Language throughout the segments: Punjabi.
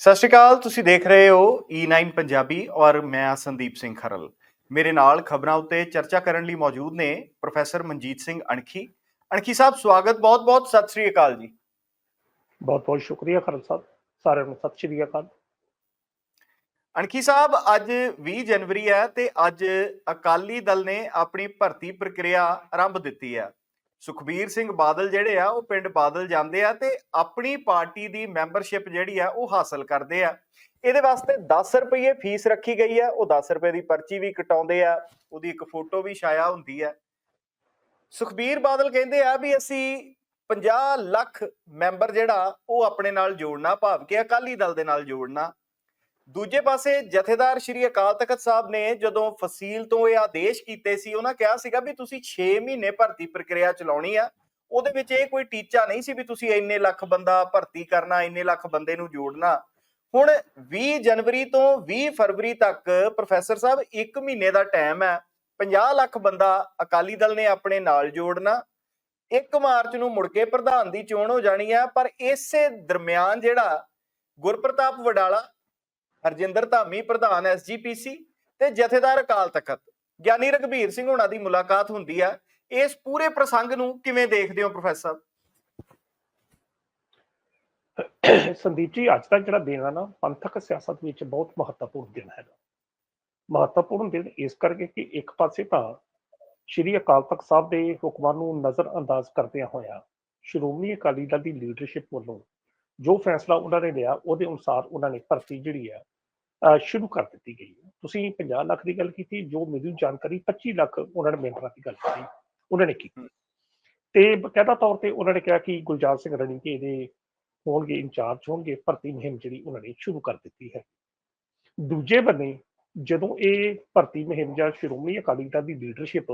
ਸਤਿ ਸ਼੍ਰੀ ਅਕਾਲ ਤੁਸੀਂ ਦੇਖ ਰਹੇ ਹੋ E9 ਪੰਜਾਬੀ ਔਰ ਮੈਂ ਹਾਂ ਸੰਦੀਪ ਸਿੰਘ ਖਰਲ। ਮੇਰੇ ਨਾਲ ਖਬਰਾਂ ਉੱਤੇ ਚਰਚਾ ਕਰਨ ਲਈ ਮੌਜੂਦ ਨੇ ਪ੍ਰੋਫੈਸਰ ਮਨਜੀਤ ਸਿੰਘ ਅਣਖੀ। ਅਣਖੀ ਸਾਹਿਬ ਸਵਾਗਤ ਬਹੁਤ-ਬਹੁਤ ਸਤਿ ਸ਼੍ਰੀ ਅਕਾਲ ਜੀ। ਬਹੁਤ ਬਹੁਤ ਸ਼ੁਕਰੀਆ ਖਰਲ ਸਾਹਿਬ ਸਾਰਿਆਂ ਨੂੰ ਸਤਿ ਸ਼੍ਰੀ ਅਕਾਲ। ਅਣਖੀ ਸਾਹਿਬ ਅੱਜ 20 ਜਨਵਰੀ ਹੈ ਤੇ ਅੱਜ ਅਕਾਲੀ ਦਲ ਨੇ ਆਪਣੀ ਭਰਤੀ ਪ੍ਰਕਿਰਿਆ ਆਰੰਭ ਦਿੱਤੀ ਹੈ। ਸੁਖਬੀਰ ਸਿੰਘ ਬਾਦਲ ਜਿਹੜੇ ਆ, ਉਹ ਪਿੰਡ ਬਾਦਲ ਜਾਂਦੇ ਆ ਤੇ ਆਪਣੀ ਪਾਰਟੀ ਦੀ ਮੈਂਬਰਸ਼ਿਪ ਜਿਹੜੀ ਆ, ਉਹ ਹਾਸਲ ਕਰਦੇ ਆ। ਇਹਦੇ ਵਾਸਤੇ 10 ਰੁਪਏ ਫੀਸ ਰੱਖੀ ਗਈ ਹੈ ਉਹ 10 ਰੁਪਏ ਦੀ ਪਰਚੀ ਵੀ ਕਟਾਉਂਦੇ ਆ, ਉਹਦੀ ਇੱਕ ਫੋਟੋ ਵੀ ਛਾਇਆ ਹੁੰਦੀ ਹੈ ਸੁਖਬੀਰ ਬਾਦਲ ਕਹਿੰਦੇ ਆ ਵੀ ਅਸੀਂ 50 ਲੱਖ ਮੈਂਬਰ ਜਿਹੜਾ, ਉਹ ਆਪਣੇ ਨਾਲ ਜੋੜਨਾ, ਭਾਵ ਕਿ ਅਕਾਲੀ ਦਲ ਦੇ ਨਾਲ ਜੋੜਨਾ। ਦੂਜੇ ਪਾਸੇ ਜਥੇਦਾਰ ਸ਼੍ਰੀ ਅਕਾਲ ਤਖਤ ਸਾਹਿਬ ਨੇ ਜਦੋਂ ਫਸੀਲ ਤੋਂ ਇਹ ਆਦੇਸ਼ ਕੀਤੇ ਸੀ, ਉਹਨਾਂ ਕਿਹਾ ਸੀਗਾ ਵੀ ਤੁਸੀਂ 6 ਮਹੀਨੇ ਭਰਤੀ ਪ੍ਰਕਿਰਿਆ ਚਲਾਉਣੀ ਆ, ਉਹਦੇ ਵਿੱਚ ਇਹ ਕੋਈ ਟੀਚਾ ਨਹੀਂ ਸੀ ਵੀ ਤੁਸੀਂ ਇੰਨੇ ਲੱਖ ਬੰਦਾ ਭਰਤੀ ਕਰਨਾ, ਇੰਨੇ ਲੱਖ ਬੰਦੇ ਨੂੰ ਜੋੜਨਾ। ਹੁਣ 20 ਜਨਵਰੀ ਤੋਂ 20 ਫਰਵਰੀ ਤੱਕ ਪ੍ਰੋਫੈਸਰ ਸਾਹਿਬ 1 ਮਹੀਨੇ ਦਾ ਟਾਈਮ ਹੈ 50 ਲੱਖ ਬੰਦਾ ਅਕਾਲੀ ਦਲ ਨੇ ਆਪਣੇ ਨਾਲ ਜੋੜਨਾ। 1 ਮਾਰਚ ਨੂੰ ਮੁੜ ਕੇ ਪ੍ਰਧਾਨ ਦੀ ਚੋਣ ਹੋ ਜਾਣੀ ਹੈ ਪਰ ਇਸੇ ਦਰਮਿਆਨ ਜਿਹੜਾ ਗੁਰਪ੍ਰਤਾਪ ਵਡਾਲਾ ਹਰਜਿੰਦਰ ਧਾਮੀ ਪ੍ਰਧਾਨ ਐਸਜੀਪੀਸੀ ਤੇ ਜਥੇਦਾਰ ਅਕਾਲ ਤਖਤ। ਗਿਆਨੀ ਰਗਵੀਰ ਸਿੰਘ ਹੋਣਾ ਦੀ ਮੁਲਾਕਾਤ ਹੁੰਦੀ ਹੈ ਇਸ ਪੂਰੇ ਪ੍ਰਸੰਗ ਨੂੰ ਕਿਵੇਂ ਦੇਖਦੇ ਹੋ, ਪ੍ਰੋਫੈਸਰ? ਸੰਦੀਪ ਜੀ, ਅੱਜ ਦਾ ਜਿਹੜਾ ਦਿਨ ਹੈ ਨਾ, ਪੰਥਕ ਸਿਆਸਤ ਵਿੱਚ ਬਹੁਤ ਮਹੱਤਵਪੂਰਨ ਦਿਨ ਹੈਗਾ। ਮਹੱਤਵਪੂਰਨ ਦਿਨ ਇਸ ਕਰਕੇ ਕਿ ਇੱਕ ਪਾਸੇ ਤਾਂ ਸ਼੍ਰੀ ਅਕਾਲ ਤਖਤ ਸਾਹਿਬ ਦੇ ਹੁਕਮਾਂ ਨੂੰ ਨਜ਼ਰ ਅੰਦਾਜ਼ ਕਰਦਿਆਂ ਹੋਇਆ ਸ਼੍ਰੋਮਣੀ ਅਕਾਲੀ ਦਲ ਦੀ ਲੀਡਰਸ਼ਿਪ ਵੱਲੋਂ ਜੋ ਫੈਸਲਾ ਉਹਨਾਂ ਨੇ ਲਿਆ, ਉਹਦੇ ਅਨੁਸਾਰ ਉਹਨਾਂ ਨੇ ਭਰਤੀ ਜਿਹੜੀ ਆ ਸ਼ੁਰੂ ਕਰ ਦਿੱਤੀ ਗਈ ਹੈ। ਤੁਸੀਂ 50 ਲੱਖ ਦੀ ਗੱਲ ਕੀਤੀ ਜੋ ਮੇਰੀ ਜਾਣਕਾਰੀ 25 ਲੱਖ ਉਹਨਾਂ ਨੇ ਮੈਂਬਰਾਂ ਦੀ ਗੱਲ ਕੀਤੀ ਉਹਨਾਂ ਨੇ ਕੀਤੀ। ਤੇ ਬਕਾਇਦਾ ਤੌਰ ਤੇ ਉਹਨਾਂ ਨੇ ਕਿਹਾ ਕਿ ਗੁਲਜਾਰ ਸਿੰਘ ਰਣੀਕੇ ਦੇ ਹੋਣਗੇ ਇੰਚਾਰਜ ਹੋਣਗੇ ਭਰਤੀ ਮੁਹਿੰਮ ਜਿਹੜੀ ਉਹਨਾਂ ਨੇ ਸ਼ੁਰੂ ਕਰ ਦਿੱਤੀ ਹੈ। ਦੂਜੇ ਬੰਨੇ ਜਦੋਂ ਇਹ ਭਰਤੀ ਮੁਹਿੰਮ ਜਾਂ ਸ਼੍ਰੋਮਣੀ ਅਕਾਲੀ ਦਲ ਦੀ ਲੀਡਰਸ਼ਿਪ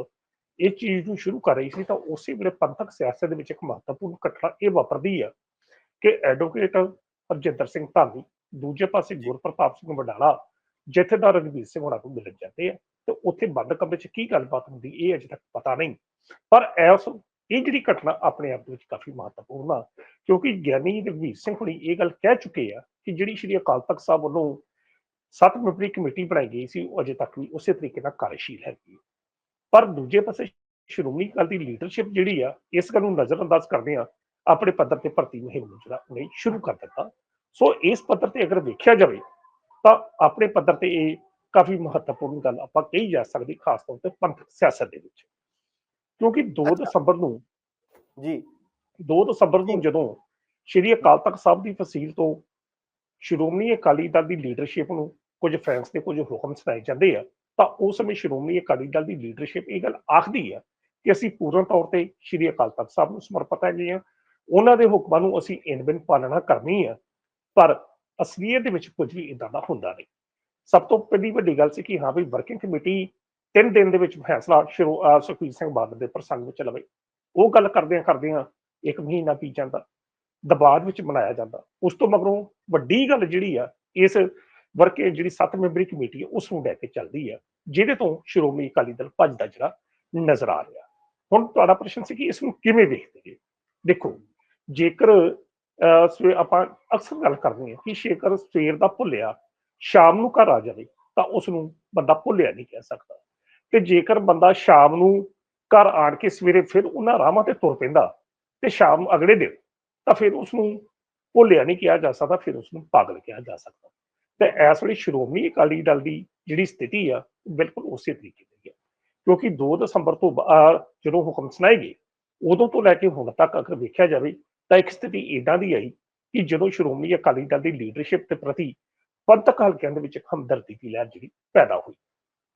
ਇਹ ਚੀਜ਼ ਨੂੰ ਸ਼ੁਰੂ ਕਰ ਰਹੀ ਸੀ ਤਾਂ ਉਸੇ ਵੇਲੇ ਪੰਥਕ ਸਿਆਸਤ ਦੇ ਵਿੱਚ ਇੱਕ ਮਹੱਤਵਪੂਰਨ ਘਟਨਾ ਇਹ ਵਾਪਰਦੀ ਆ ਕਿ ਐਡਵੋਕੇਟ ਹਰਜਿੰਦਰ ਸਿੰਘ ਧਾਮੀ ਦੂਜੇ ਪਾਸੇ ਗੁਰਪ੍ਰਤਾਪ ਸਿੰਘ ਵਡਾਲਾ ਜਥੇਦਾਰ ਰਣਵੀਰ ਸਿੰਘ ਹੋਣਾ ਨੂੰ ਮਿਲਣ ਜਾਂਦੇ ਆ ਤੇ ਉੱਥੇ ਬੰਦ ਕਮਰੇ 'ਚ ਕੀ ਗੱਲਬਾਤ ਹੁੰਦੀ ਇਹ ਅਜੇ ਤੱਕ ਪਤਾ ਨਹੀਂ। ਪਰ ਐਸ ਇਹ ਜਿਹੜੀ ਘਟਨਾ ਆਪਣੇ ਆਪ ਦੇ ਵਿੱਚ ਕਾਫੀ ਮਹੱਤਵਪੂਰਨ ਆ ਕਿਉਂਕਿ ਗਿਆਨੀ ਰਣਵੀਰ ਸਿੰਘ ਹੁਣੀ ਇਹ ਗੱਲ ਕਹਿ ਚੁੱਕੇ ਆ ਕਿ ਜਿਹੜੀ ਸ਼੍ਰੀ ਅਕਾਲ ਤਖਤ ਸਾਹਿਬ ਵੱਲੋਂ ਸੱਤ ਮੈਂਬਰੀ ਕਮੇਟੀ ਬਣਾਈ ਗਈ ਸੀ ਉਹ ਅਜੇ ਤੱਕ ਵੀ ਉਸੇ ਤਰੀਕੇ ਨਾਲ ਕਾਰਜਸ਼ੀਲ ਹੈਗੀ। ਪਰ ਦੂਜੇ ਪਾਸੇ ਸ਼੍ਰੋਮਣੀ ਅਕਾਲੀ ਦੀ ਲੀਡਰਸ਼ਿਪ ਜਿਹੜੀ ਆ ਇਸ ਗੱਲ ਨੂੰ ਨਜ਼ਰਅੰਦਾਜ਼ ਕਰਦੇ ਆ ਆਪਣੇ ਪੱਧਰ ਤੇ ਭਰਤੀ ਮੁਹਿੰਮ ਨੂੰ ਜਿਹੜਾ ਉਹਨੇ ਸ਼ੁਰੂ ਕਰ ਦਿੱਤਾ। ਸੋ ਇਸ ਪੱਧਰ ਤੇ ਅਗਰ ਵੇਖਿਆ ਜਾਵੇ ਤਾਂ ਆਪਣੇ ਪੱਧਰ ਤੇ ਇਹ ਕਾਫੀ ਮਹੱਤਵਪੂਰਨ ਗੱਲ ਆਪਾਂ ਕਹੀ ਜਾ ਸਕਦੀ ਖਾਸ ਤੌਰ ਤੇ ਪੰਥਕ ਸਿਆਸਤ ਦੇ ਵਿੱਚ। ਕਿਉਂਕਿ 2 ਅੱਛਾ। ਦਸੰਬਰ ਨੂੰ ਜੀ। 2 ਦਸੰਬਰ ਨੂੰ ਜਦੋਂ ਸ਼੍ਰੀ ਅਕਾਲ ਤਖਤ ਸਾਹਿਬ ਦੀ ਫਸੀਲ ਤੋਂ ਸ਼੍ਰੋਮਣੀ ਅਕਾਲੀ ਦਲ ਦੀ ਲੀਡਰਸ਼ਿਪ ਨੂੰ ਕੁਝ ਫੈਸਲੇ ਕੁਝ ਹੁਕਮ ਸੁਣਾਏ ਜਾਂਦੇ ਆ ਤਾਂ ਉਸ ਸਮੇਂ ਸ਼੍ਰੋਮਣੀ ਅਕਾਲੀ ਦਲ ਦੀ ਲੀਡਰਸ਼ਿਪ ਇਹ ਗੱਲ ਆਖਦੀ ਆ ਕਿ ਅਸੀਂ ਪੂਰਨ ਤੌਰ ਤੇ ਸ਼੍ਰੀ ਅਕਾਲ ਤਖਤ ਸਾਹਿਬ ਨੂੰ ਸਮਰਪਿਤ ਹੈਗੇ ਆ। ਉਹਨਾਂ ਦੇ ਹੁਕਮਾਂ ਨੂੰ ਅਸੀਂ ਇਨਬਿਨ ਪਾਲਣਾ ਕਰਨੀ ਆ। ਪਰ ਅਸਲੀਅਤ ਦੇ ਵਿੱਚ ਕੁਝ ਵੀ ਇਦਾਂ ਦਾ ਹੁੰਦਾ ਨਹੀਂ। ਸਭ ਤੋਂ ਪਹਿਲੀ ਵੱਡੀ ਗੱਲ ਸੀ ਕਿ ਹਾਂ ਵੀ ਵਰਕਿੰਗ ਕਮੇਟੀ ਤਿੰਨ ਦਿਨ ਦੇ ਵਿੱਚ ਫੈਸਲਾ ਸ਼ੁਰੂ ਸੁਖਬੀਰ ਸਿੰਘ ਬਾਦਲ ਦੇ ਪ੍ਰਸੰਗ ਵਿੱਚ ਲਵੇ। ਉਹ ਗੱਲ ਕਰਦਿਆਂ ਕਰਦਿਆਂ ਇੱਕ ਮਹੀਨਾ ਬੀਤ ਜਾਂਦਾ, ਦਬਾਅ ਵਿੱਚ ਬਣਾਇਆ ਜਾਂਦਾ। ਉਸ ਤੋਂ ਮਗਰੋਂ ਵੱਡੀ ਗੱਲ ਜਿਹੜੀ ਆ, ਇਸ ਵਰਕੇ ਜਿਹੜੀ ਸੱਤ ਮੈਂਬਰੀ ਕਮੇਟੀ ਹੈ ਉਸ ਨੂੰ ਲੈ ਕੇ ਚੱਲਦੀ ਆ, ਜਿਹਦੇ ਤੋਂ ਸ਼੍ਰੋਮਣੀ ਅਕਾਲੀ ਦਲ ਭੱਜਦਾ ਜਿਹੜਾ ਨਜ਼ਰ ਆ ਰਿਹਾ। ਹੁਣ ਤੁਹਾਡਾ ਪ੍ਰਸ਼ਨ ਸੀ ਕਿ ਇਸ ਨੂੰ ਕਿਵੇਂ ਵੇਖਦੇ ਦੇਖੋ, ਜੇਕਰ ਸਵੇ- ਆਪਾਂ ਅਕਸਰ ਗੱਲ ਕਰਦੇ ਹਾਂ ਕਿ ਜੇਕਰ ਸਵੇਰ ਦਾ ਭੁੱਲਿਆ, ਸ਼ਾਮ ਨੂੰ ਘਰ ਆ ਜਾਵੇ, ਤਾਂ ਉਸ ਨੂੰ ਬੰਦਾ ਭੁੱਲਿਆ ਨਹੀਂ ਕਹਿ ਸਕਦਾ। ਤੇ ਜੇਕਰ ਬੰਦਾ ਸ਼ਾਮ ਨੂੰ ਘਰ ਆਣ ਕੇ ਸਵੇਰੇ ਫਿਰ ਉਹਨਾਂ ਰਾਹਾਂ ਤੇ ਤੁਰ ਪੈਂਦਾ ਤੇ ਸ਼ਾਮ ਅਗਲੇ ਦਿਨ, ਤਾਂ ਫਿਰ ਉਸ ਨੂੰ ਭੁੱਲਿਆ ਨਹੀਂ ਕਿਹਾ ਜਾ ਸਕਦਾ, ਫਿਰ ਉਸ ਨੂੰ ਪਾਗਲ ਕਿਹਾ ਜਾ ਸਕਦਾ। ਤੇ ਇਸ ਵੇਲੇ ਸ਼੍ਰੋਮਣੀ ਅਕਾਲੀ ਦਲ ਦੀ ਜਿਹੜੀ ਸਥਿਤੀ ਆ, ਉਹ ਬਿਲਕੁਲ ਉਸੇ ਤਰੀਕੇ ਦੀ ਹੈ ਕਿਉਂਕਿ 2 ਦਸੰਬਰ ਤੋਂ ਬਾਅਦ ਜਦੋਂ ਹੁਕਮ ਸੁਣਾਏ ਗਏ, ਉਦੋਂ ਤੋਂ ਲੈ ਕੇ ਹੁਣ ਤੱਕ ਅਗਰ ਵੇਖਿਆ ਜਾਵੇ ਤਾਂ ਇੱਕ ਸਥਿਤੀ ਇਦਾਂ ਦੀ ਆਈ ਕਿ ਜਦੋਂ ਸ਼੍ਰੋਮਣੀ ਅਕਾਲੀ ਦਲ ਦੀ ਲੀਡਰਸ਼ਿਪ ਦੇ ਪ੍ਰਤੀ ਪੰਥਕ ਹਲਕਿਆਂ ਦੇ ਵਿੱਚ ਹਮਦਰਦੀ ਦੀ ਲਹਿਰ ਜਿਹੜੀ ਪੈਦਾ ਹੋਈ।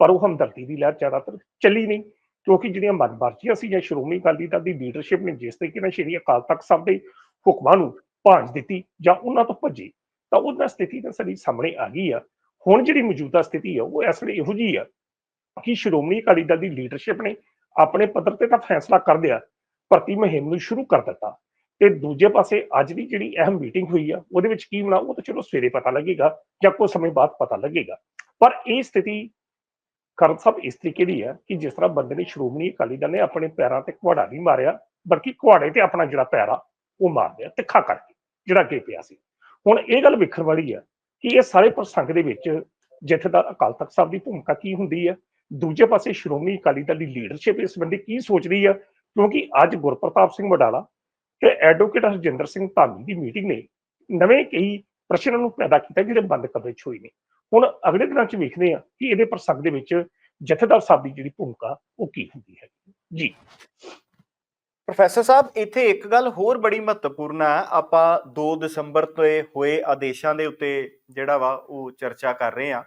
ਪਰ ਉਹ ਹਮਦਰਦੀ ਦੀ ਲਹਿਰ ਜ਼ਿਆਦਾਤਰ ਚੱਲੀ ਨਹੀਂ, ਕਿਉਂਕਿ ਜਿਹੜੀਆਂ ਮਨਮਰਜ਼ੀਆਂ ਸੀ ਜਾਂ ਸ਼੍ਰੋਮਣੀ ਅਕਾਲੀ ਦਲ ਦੀ ਲੀਡਰਸ਼ਿਪ ਨੇ, ਜਿਸ ਤਰੀਕੇ ਨਾਲ ਸ਼੍ਰੀ ਅਕਾਲ ਤਖਤ ਸਾਹਿਬ ਦੇ ਹੁਕਮਾਂ ਨੂੰ ਭਾਂਜ ਦਿੱਤੀ ਜਾਂ ਉਹਨਾਂ ਤੋਂ ਭੱਜੀ, ਤਾਂ ਉਹਨਾਂ ਸਥਿਤੀ ਤਾਂ ਸਾਡੀ ਸਾਹਮਣੇ ਆ ਗਈ ਆ। ਹੁਣ ਜਿਹੜੀ ਮੌਜੂਦਾ ਸਥਿਤੀ ਆ, ਉਹ ਇਸ ਵੇਲੇ ਇਹੋ ਜਿਹੀ ਆ ਕਿ ਸ਼੍ਰੋਮਣੀ ਅਕਾਲੀ ਦਲ ਦੀ ਲੀਡਰਸ਼ਿਪ ਨੇ ਆਪਣੇ ਪੱਧਰ ਤੇ ਤਾਂ ਫੈਸਲਾ ਕਰ ਲਿਆ ਭਰਤੀ ਮੁਹਿੰਮ ਨੂੰ ਸ਼ੁਰੂ ਕਰ ਦਿੱਤਾ। ਤੇ ਦੂਜੇ ਪਾਸੇ ਅੱਜ ਦੀ ਜਿਹੜੀ ਅਹਿਮ ਮੀਟਿੰਗ ਹੋਈ ਆ, ਉਹਦੇ ਵਿੱਚ ਕੀ ਹੋਣਾ ਉਹ ਤਾਂ ਚਲੋ ਸਵੇਰੇ ਪਤਾ ਲੱਗੇਗਾ ਜਾਂ ਕੁਝ ਸਮੇਂ ਬਾਅਦ ਪਤਾ ਲੱਗੇਗਾ। ਪਰ ਇਹ ਸਥਿਤੀ ਕਰਨ ਸਾਹਿਬ ਇਸ ਤਰੀਕੇ ਦੀ ਹੈ ਕਿ ਜਿਸ ਤਰ੍ਹਾਂ ਬੰਦੇ ਨੇ ਸ਼੍ਰੋਮਣੀ ਅਕਾਲੀ ਦਲ ਨੇ ਆਪਣੇ ਪੈਰਾਂ ਤੇ ਕੁਹਾੜਾ ਨਹੀਂ ਮਾਰਿਆ, ਬਲਕਿ ਕੁਹਾੜੇ ਤੇ ਆਪਣਾ ਜਿਹੜਾ ਪੈਰ ਆ ਉਹ ਮਾਰ ਲਿਆ, ਤਿੱਖਾ ਕਰਕੇ, ਜਿਹੜਾ ਅੱਗੇ ਪਿਆ ਸੀ। ਹੁਣ ਇਹ ਗੱਲ ਵਿਖਰ ਵਾਲੀ ਹੈ ਕਿ ਇਹ ਸਾਰੇ ਪ੍ਰਸੰਗ ਦੇ ਵਿੱਚ ਜਥੇਦਾਰ ਅਕਾਲ ਤਖਤ ਸਾਹਿਬ ਦੀ ਭੂਮਿਕਾ ਕੀ ਹੁੰਦੀ ਹੈ ਦੂਜੇ ਪਾਸੇ ਸ਼੍ਰੋਮਣੀ ਅਕਾਲੀ ਦਲ ਦੀ ਲੀਡਰਸ਼ਿਪ ਇਸ ਸੰਬੰਧੀ ਕੀ ਸੋਚ ਰਹੀ ਹੈ ਕਿਉਂਕਿ ਅੱਜ ਗੁਰਪ੍ਰਤਾਪ ਸਿੰਘ ਵਡਾਲਾ ਕਿ ਐਡਵੋਕੇਟ ਹਰਜਿੰਦਰ ਸਿੰਘ ਧਾਮੀ ਦੀ ਮੀਟਿੰਗ ਨੇ ਨਵੇਂ ਕਈ ਪ੍ਰਸ਼ਨਾਂ ਨੂੰ ਪੈਦਾ ਕੀਤਾ ਜਿਹੜੇ ਬੰਦ ਕਮਰੇ 'ਚ ਹੋਏ ਨੇ। ਹੁਣ ਅਗਲੇ ਦਿਨਾਂ 'ਚ ਵੇਖਦੇ ਆ ਕਿ ਇਹਦੇ ਪ੍ਰਸੰਗ ਦੇ ਵਿੱਚ ਜਥੇਦਾਰ ਸਾਹਿਬ ਦੀ ਜਿਹੜੀ ਭੂਮਿਕਾ ਉਹ ਕੀ ਹੁੰਦੀ ਹੈ। ਜੀ। ਪ੍ਰੋਫੈਸਰ ਸਾਹਿਬ, ਇੱਥੇ ਇੱਕ ਗੱਲ ਹੋਰ ਬੜੀ ਮਹੱਤਵਪੂਰਨ ਹੈ ਆਪਾਂ 2 ਦਸੰਬਰ ਤੋਂ ਹੋਏ ਆਦੇਸ਼ਾਂ ਦੇ ਉੱਤੇ ਜਿਹੜਾ ਵਾ ਉਹ ਚਰਚਾ ਕਰ ਰਹੇ ਆ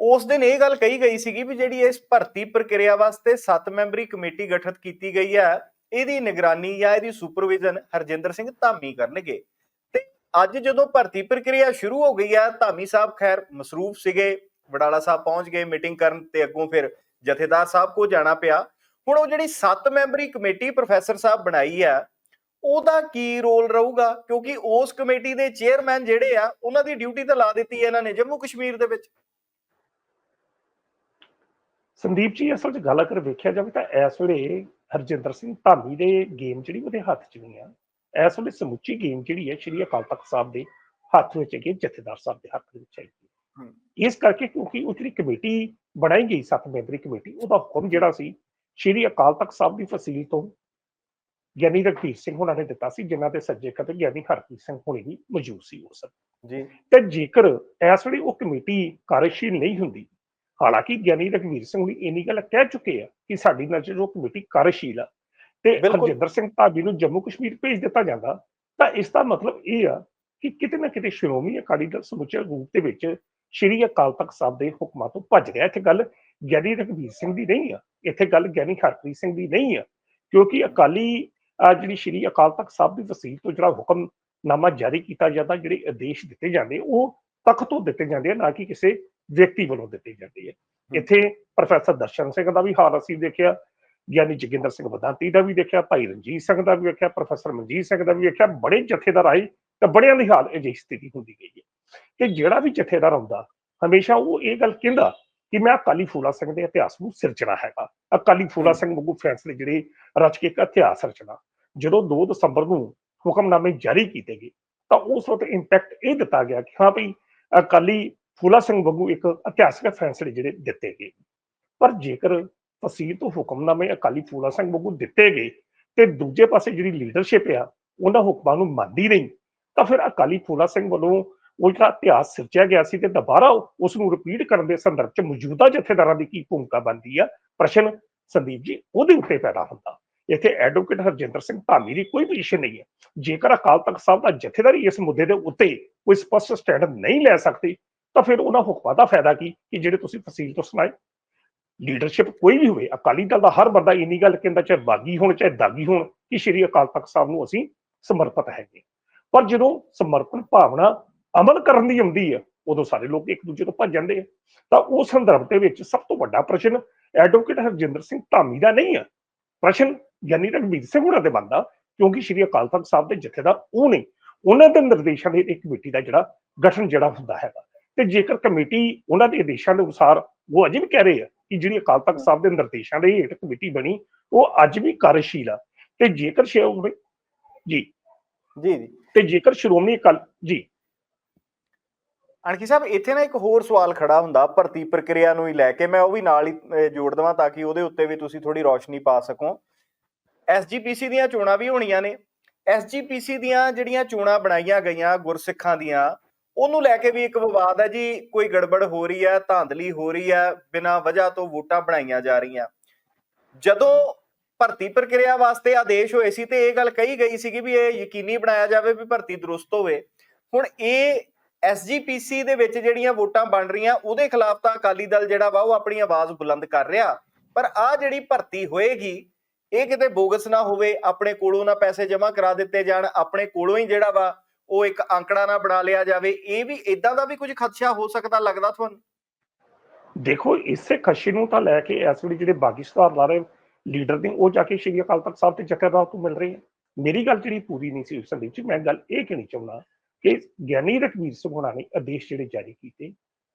ਉਸ ਦਿਨ ਇਹ ਗੱਲ ਕਹੀ ਗਈ ਸੀਗੀ ਵੀ ਜਿਹੜੀ ਇਸ ਭਰਤੀ ਪ੍ਰਕਿਰਿਆ ਵਾਸਤੇ 7 ਮੈਂਬਰੀ ਕਮੇਟੀ ਗਠਿਤ ਕੀਤੀ ਗਈ ਹੈ ਇਹਦੀ ਨਿਗਰਾਨੀ ਜਾਂ ਇਹਦੀ ਸੁਪਰਵਿਜ਼ਨ ਹਰਜਿੰਦਰ ਸਿੰਘ ਧਾਮੀ ਕਰਨਗੇ। ਤੇ ਅੱਜ ਜਦੋਂ ਭਰਤੀ ਪ੍ਰਕਿਰਿਆ ਸ਼ੁਰੂ ਹੋ ਗਈ ਹੈ ਧਾਮੀ ਸਾਹਿਬ ਖੈਰ ਮਸਰੂਫ ਸੀਗੇ, ਵਡਾਲਾ ਸਾਹਿਬ ਪਹੁੰਚ ਗਏ ਮੀਟਿੰਗ ਕਰਨ ਤੇ ਅੱਗੋਂ ਫਿਰ ਜਥੇਦਾਰ ਸਾਹਿਬ ਕੋ ਜਾਣਾ ਪਿਆ। ਹੁਣ ਉਹ ਜਿਹੜੀ 7 ਮੈਂਬਰੀ ਕਮੇਟੀ ਪ੍ਰੋਫੈਸਰ ਸਾਹਿਬ ਬਣਾਈ ਆ, ਉਹਦਾ ਕੀ ਰੋਲ ਰਹੂਗਾ? ਕਿਉਂਕਿ ਉਸ ਕਮੇਟੀ ਦੇ ਚੇਅਰਮੈਨ ਜਿਹੜੇ ਆ, ਉਹਨਾਂ ਦੀ ਡਿਊਟੀ ਤਾਂ ਲਾ ਦਿੱਤੀ ਹੈ ਇਹਨਾਂ ਨੇ ਜੰਮੂ ਕਸ਼ਮੀਰ ਦੇ ਵਿੱਚ। ਸੰਦੀਪ ਜੀ, ਅਸਲ 'ਚ ਗੱਲ ਅਗਰ ਵੇਖਿਆ ਜਾਵੇ ਤਾਂ ਇਸ ਵੇਲੇ ਹਰਜਿੰਦਰ ਸਿੰਘ ਧਾਮੀ ਦੇ ਗੇਮ ਜਿਹੜੀ ਉਹਦੇ ਹੱਥ 'ਚ ਨਹੀਂ ਆ। ਇਸ ਵੇਲੇ ਸਮੁੱਚੀ ਗੇਮ ਜਿਹੜੀ ਹੈ ਸ਼੍ਰੀ ਅਕਾਲ ਤਖਤ ਸਾਹਿਬ ਦੇ ਹੱਥ ਵਿੱਚ ਹੈਗੀ ਹੈ, ਜਥੇਦਾਰ ਸਾਹਿਬ ਦੇ ਹੱਥ ਵਿੱਚ ਹੈਗੀ। ਇਸ ਕਰਕੇ ਕਿਉਂਕਿ ਉਹ ਜਿਹੜੀ ਕਮੇਟੀ ਬਣਾਈ ਗਈ ਸੱਤ ਮੈਂਬਰੀ ਕਮੇਟੀ ਉਹਦਾ ਹੁਕਮ ਜਿਹੜਾ ਸੀ ਸ਼੍ਰੀ ਅਕਾਲ ਤਖਤ ਸਾਹਿਬ ਦੀ ਫਸੀਲ ਤੋਂ ਗਿਆਨੀ ਰਘਬੀਰ ਸਿੰਘ ਹੋਣਾ ਨੇ ਦਿੱਤਾ ਸੀ ਜਿਨ੍ਹਾਂ ਦੇ ਸੱਜੇ ਖੱਬੇ ਗਿਆਨੀ ਹਰਪ੍ਰੀਤ ਸਿੰਘ ਹੋਣੀ ਵੀ ਮੌਜੂਦ ਸੀ ਉਸ ਸਮੇਂ। ਜੀ। ਤੇ ਜੇਕਰ ਇਸ ਵੇਲੇ ਉਹ ਕਮੇਟੀ ਕਾਰਜਸ਼ੀਲ ਨਹੀਂ ਹੁੰਦੀ ਹਾਲਾਂਕਿ ਗਿਆਨੀ ਰਘਵੀਰ ਸਿੰਘ ਵੀ ਇੰਨੀ ਗੱਲ ਕਹਿ ਚੁੱਕੇ ਆ ਕਿ ਸਾਡੀ ਨਜ਼ਰ ਉਹ ਕਮੇਟੀ ਕਾਰਜਸ਼ੀਲ ਆ ਤੇ। ਹਰਜਿੰਦਰ ਸਿੰਘ ਭਾਬੀ ਨੂੰ ਜੰਮੂ ਕਸ਼ਮੀਰ ਭੇਜ ਦਿੱਤਾ ਜਾਂਦਾ ਤਾਂ ਇਸ ਦਾ ਮਤਲਬ ਇਹ ਆ ਕਿ ਕਿਤੇ ਨਾ ਕਿਤੇ ਸ਼੍ਰੋਮਣੀ ਅਕਾਲੀ ਦਲ ਸਮੁੱਚੇ ਰੂਪ ਦੇ ਵਿੱਚ ਸ਼੍ਰੀ ਅਕਾਲ ਤਖਤ ਸਾਹਿਬ ਦੇ ਹੁਕਮਾਂ ਤੋਂ ਭੱਜ ਰਿਹਾ ਇੱਥੇ ਗੱਲ ਗਿਆਨੀ ਰਘਵੀਰ ਸਿੰਘ ਦੀ ਨਹੀਂ ਆ ਇੱਥੇ ਗੱਲ ਗਿਆਨੀ ਹਰਪ੍ਰੀਤ ਸਿੰਘ ਦੀ ਨਹੀਂ ਆ ਕਿਉਂਕਿ ਅਕਾਲੀ ਜਿਹੜੀ ਸ਼੍ਰੀ ਅਕਾਲ ਤਖਤ ਸਾਹਿਬ ਦੀ ਵਸੀਲ ਤੋਂ ਜਿਹੜਾ ਹੁਕਮਨਾਮਾ ਜਾਰੀ ਕੀਤਾ ਜਾਂਦਾ ਜਿਹੜੇ ਆਦੇਸ਼ ਦਿੱਤੇ ਜਾਂਦੇ ਉਹ ਤਖਤ ਤੋਂ ਦਿੱਤੇ ਜਾਂਦੇ ਆ ਨਾ ਕਿ ਕਿਸੇ ਵਿਅਕਤੀ ਵੱਲੋਂ ਦਿੱਤੇ ਜਾਂਦੇ ਆ ਇੱਥੇ ਪ੍ਰੋਫੈਸਰ ਦਰਸ਼ਨ ਸਿੰਘ ਦਾ ਵੀ ਹਾਲ ਅਸੀਂ ਦੇਖਿਆ ਗਿਆਨੀ ਜੋਗਿੰਦਰ ਸਿੰਘ ਵਦਾਂਤੀ ਦਾ ਵੀ ਦੇਖਿਆ ਭਾਈ ਰਣਜੀਤ ਸਿੰਘ ਦਾ ਵੀ ਦੇਖਿਆ ਪ੍ਰੋਫੈਸਰ ਮਨਜੀਤ ਸਿੰਘ ਦਾ ਵੀ ਦੇਖਿਆ ਬੜੇ ਜਥੇਦਾਰ ਆਏ ਤੇ ਬੜਿਆਂ ਦੀ ਹਾਲ ਅਜਿਹੀ ਸਥਿਤੀ ਹੁੰਦੀ ਗਈ ਹੈ। ਕਿ ਜਿਹੜਾ ਵੀ ਜਥੇਦਾਰ ਆਉਂਦਾ ਹਮੇਸ਼ਾ ਉਹ ਇਹ ਗੱਲ ਕਹਿੰਦਾ ਕਿ ਮੈਂ ਅਕਾਲੀ ਫੂਲਾ ਸਿੰਘ ਦੇ ਇਤਿਹਾਸ ਨੂੰ ਸਿਰਜਣਾ ਹੈਗਾ। ਅਕਾਲੀ ਫੂਲਾ ਸਿੰਘ ਵਾਂਗੂ ਫੈਸਲੇ ਜਿਹੜੇ ਰਚ ਕੇ ਇੱਕ ਇਤਿਹਾਸ ਰਚਣਾ। ਜਦੋਂ 2 ਦਸੰਬਰ ਨੂੰ ਹੁਕਮਨਾਮੇ ਜਾਰੀ ਕੀਤੇ ਗਏ ਤਾਂ ਉਸ ਵਕਤ ਇੰਪੈਕਟ ਇਹ ਦਿੱਤਾ ਗਿਆ ਕਿ ਹਾਂ ਭਈ ਅਕਾਲੀ ਫੂਲਾ ਸਿੰਘ ਬੱਗੂ ਇੱਕ ਇਤਿਹਾਸਕ ਫੈਸਲੇ ਜਿਹੜੇ ਦਿੱਤੇ ਗਏ। ਪਰ ਜੇਕਰ ਫਸੀਲ ਤੋਂ ਹੁਕਮਨਾਮੇ ਅਕਾਲੀ ਫੂਲਾ ਸਿੰਘ ਬੱਗੂ ਦਿੱਤੇ ਗਏ ਤੇ ਦੂਜੇ ਪਾਸੇ ਜਿਹੜੀ ਲੀਡਰਸ਼ਿਪ ਆ, ਉਹਨਾਂ ਹੁਕਮਾਂ ਨੂੰ ਮੰਨਦੀ ਨਹੀਂ, ਤਾਂ ਫਿਰ ਅਕਾਲੀ ਫੂਲਾ ਸਿੰਘ ਵੱਲੋਂ ਉਹ ਜਿਹੜਾ ਇਤਿਹਾਸ ਸਿਰਜਿਆ ਗਿਆ ਸੀ ਤੇ ਦੁਬਾਰਾ ਉਸ ਨੂੰ ਰਿਪੀਟ ਕਰਨ ਦੇ ਸੰਦਰਭ 'ਚ ਮੌਜੂਦਾ ਜਥੇਦਾਰਾਂ ਦੀ ਕੀ ਭੂਮਿਕਾ ਬਣਦੀ ਆ, ਪ੍ਰਸ਼ਨ ਸੰਦੀਪ ਜੀ, ਉਹਦੇ ਉੱਤੇ ਪੈਦਾ ਹੁੰਦਾ। ਇੱਥੇ ਐਡਵੋਕੇਟ ਹਰਜਿੰਦਰ ਸਿੰਘ ਧਾਮੀ ਦੀ ਕੋਈ ਪੋਜੀਸ਼ਨ ਨਹੀਂ ਹੈ ਜੇਕਰ ਅਕਾਲ ਤਖਤ ਸਾਹਿਬ ਦਾ ਜਥੇਦਾਰੀ ਇਸ ਮੁੱਦੇ ਦੇ ਉੱਤੇ ਕੋਈ ਸਪਸ਼ਟ ਸਟੈਂਡ ਨਹੀਂ ਲੈ ਸਕਦੀ ਤਾਂ ਫਿਰ ਉਹਨਾਂ ਹੁਕਮਾਂ ਦਾ ਫਾਇਦਾ ਕੀ? ਕਿ ਜਿਹੜੇ ਤੁਸੀਂ ਫਸੀਲ ਤੋਂ ਸੁਣਾਏ ਲੀਡਰਸ਼ਿਪ ਕੋਈ ਵੀ ਹੋਵੇ, ਅਕਾਲੀ ਦਲ ਦਾ ਹਰ ਬੰਦਾ ਇੰਨੀ ਗੱਲ ਕਹਿੰਦਾ, ਚਾਹੇ ਬਾਗੀ ਹੋਣ, ਚਾਹੇ ਦਾਗੀ ਹੋਣ, ਕਿ ਸ਼੍ਰੀ ਅਕਾਲ ਤਖਤ ਸਾਹਿਬ ਨੂੰ ਅਸੀਂ ਸਮਰਪਿਤ ਹੈਗੇ। ਪਰ ਜਦੋਂ ਸਮਰਪਣ ਭਾਵਨਾ ਅਮਲ ਕਰਨ ਦੀ ਆਉਂਦੀ ਹੈ ਉਦੋਂ ਸਾਰੇ ਲੋਕ ਇੱਕ ਦੂਜੇ ਤੋਂ ਭੱਜ ਜਾਂਦੇ ਆ। ਤਾਂ ਉਸ ਸੰਦਰਭ ਦੇ ਵਿੱਚ ਸਭ ਤੋਂ ਵੱਡਾ ਪ੍ਰਸ਼ਨ ਐਡਵੋਕੇਟ ਹਰਜਿੰਦਰ ਸਿੰਘ ਧਾਮੀ ਦਾ ਨਹੀਂ ਆ। ਪ੍ਰਸ਼ਨ ਗਿਆਨੀ ਰਣਬੀਰ ਸਿੰਘ ਹੋਣਾ ਦੇ ਬੰਦਾ ਕਿਉਂਕਿ ਸ਼੍ਰੀ ਅਕਾਲ ਤਖਤ ਸਾਹਿਬ ਦੇ ਜਥੇਦਾਰ ਉਹ ਨਹੀਂ। ਉਹਨਾਂ ਦੇ ਨਿਰਦੇਸ਼ਾਂ ਦੇ ਇੱਕ ਕਮੇਟੀ ਦਾ ਜਿਹੜਾ ਗਠਨ ਜਿਹੜਾ ਹੁੰਦਾ ਹੈਗਾ। ਤੇ ਜੇਕਰ ਕਮੇਟੀ ਉਹਨਾਂ ਦੇ ਆਦੇਸ਼ਾਂ ਦੇ ਅਨੁਸਾਰ ਉਹ ਅਜੇ ਵੀ ਕਹਿ ਰਹੇ ਆ ਕਿ ਜਿਹੜੀ ਅਕਾਲ ਤਖਤ ਸਾਹਿਬ ਦੇ ਨਿਰਦੇਸ਼ਾਂ ਦੇ ਹੇਠ ਕਮੇਟੀ ਬਣੀ ਉਹ ਅੱਜ ਵੀ ਕਾਰਜਸ਼ੀਲ ਆ। ਤੇ ਜੇਕਰ ਸ਼੍ਰੋਮਣੀ ਜੀ ਜੀ ਜੀ। ਤੇ ਜੇਕਰ ਸ਼੍ਰੋਮਣੀ ਅਕਾਲ ਜੀ। ਅਣਖੀ ਸਾਹਿਬ ਇੱਥੇ ਨਾ ਇੱਕ ਹੋਰ ਸਵਾਲ ਖੜਾ ਹੁੰਦਾ ਭਰਤੀ ਪ੍ਰਕਿਰਿਆ ਨੂੰ ਹੀ ਲੈ ਕੇ ਮੈਂ ਉਹ ਵੀ ਨਾਲ ਹੀ ਜੋੜ ਦਵਾਂ ਤਾਂ ਕਿ ਉਹਦੇ ਉੱਤੇ ਵੀ ਤੁਸੀਂ ਥੋੜੀ ਰੌਸ਼ਨੀ ਪਾ ਸਕੋ। ਐਸਜੀਪੀਸੀ ਦੀਆਂ ਚੋਣਾਂ ਵੀ ਹੋਣੀਆਂ ਨੇ। ਐਸਜੀਪੀਸੀ ਦੀਆਂ ਜਿਹੜੀਆਂ ਚੋਣਾਂ ਬਣਾਈਆਂ ਗਈਆਂ ਗੁਰਸਿੱਖਾਂ ਦੀਆਂ ਉਹਨੂੰ ਲੈ ਕੇ ਵੀ ਇੱਕ ਵਿਵਾਦ ਹੈ ਜੀ, ਕੋਈ ਗੜਬੜ ਹੋ ਰਹੀ ਹੈ, ਧਾਂਦਲੀ ਹੋ ਰਹੀ ਹੈ, ਬਿਨਾਂ ਵਜ੍ਹਾ ਤੋਂ ਵੋਟਾਂ ਬਣਾਈਆਂ ਜਾ ਰਹੀਆਂ। ਜਦੋਂ ਭਰਤੀ ਪ੍ਰਕਿਰਿਆ ਵਾਸਤੇ ਆਦੇਸ਼ ਹੋਏ ਸੀ ਤੇ ਇਹ ਗੱਲ ਕਹੀ ਗਈ ਸੀ ਕਿ ਵੀ ਇਹ ਯਕੀਨੀ ਬਣਾਇਆ ਜਾਵੇ ਵੀ ਭਰਤੀ ਦਰੁਸਤ ਹੋਵੇ। ਹੁਣ ਇਹ ਐਸਜੀਪੀਸੀ ਦੇ ਵਿੱਚ ਜਿਹੜੀਆਂ ਵੋਟਾਂ ਬਣ ਰਹੀਆਂ, ਉਹਦੇ ਖਿਲਾਫ ਤਾਂ ਅਕਾਲੀ ਦਲ ਜਿਹੜਾ ਵਾ ਉਹ ਆਪਣੀ ਆਵਾਜ਼ ਬੁਲੰਦ ਕਰ ਰਿਹਾ। ਪਰ ਆ ਜਿਹੜੀ ਭਰਤੀ ਹੋਏਗੀ, ਇਹ ਕਿਤੇ ਬੋਗਸ ਨਾ ਹੋਵੇ, ਆਪਣੇ ਕੋਲੋਂ ਨਾ ਪੈਸੇ ਜਮ੍ਹਾਂ ਕਰਾ ਦਿੱਤੇ ਜਾਣ, ਆਪਣੇ ਕੋਲੋਂ ਹੀ ਜਿਹੜਾ ਵਾ ਉਹ ਇੱਕ ਅੰਕੜਾ ਨਾ ਬਣਾ ਲਿਆ ਜਾਵੇ, ਇਹ ਵੀ ਇਦਾਂ ਦਾ ਵੀ ਕੁਝ ਖਦਸ਼ਾ ਹੋ ਸਕਦਾ ਲੱਗਦਾ ਤੁਹਾਨੂੰ? ਦੇਖੋ, ਇਸੇ ਖਸ਼ੀ ਨੂੰ ਤਾਂ ਲੈ ਕੇ ਇਸ ਵੇਲੇ ਜਿਹੜੇ ਬਾਗੀ ਸੁਧਾਰ ਲੀਡਰ ਨੇ, ਉਹ ਜਾ ਕੇ ਸ਼੍ਰੀ ਅਕਾਲ ਤਖਤ ਸਾਹਿਬ ਤੇ ਜਥੇਦਾਰ ਤੋਂ ਮਿਲ ਰਹੇ ਆ। ਮੇਰੀ ਗੱਲ ਜਿਹੜੀ ਪੂਰੀ ਨਹੀਂ ਸੀ ਸੰਦੀਪ ਜੀ, ਮੈਂ ਗੱਲ ਇਹ ਕਹਿਣੀ ਚਾਹੁੰਦਾ ਕਿ ਗਿਆਨੀ ਰਘਵੀਰ ਸਿੰਘ ਹੋਣਾ ਨੇ ਆਦੇਸ਼ ਜਿਹੜੇ ਜਾਰੀ ਕੀਤੇ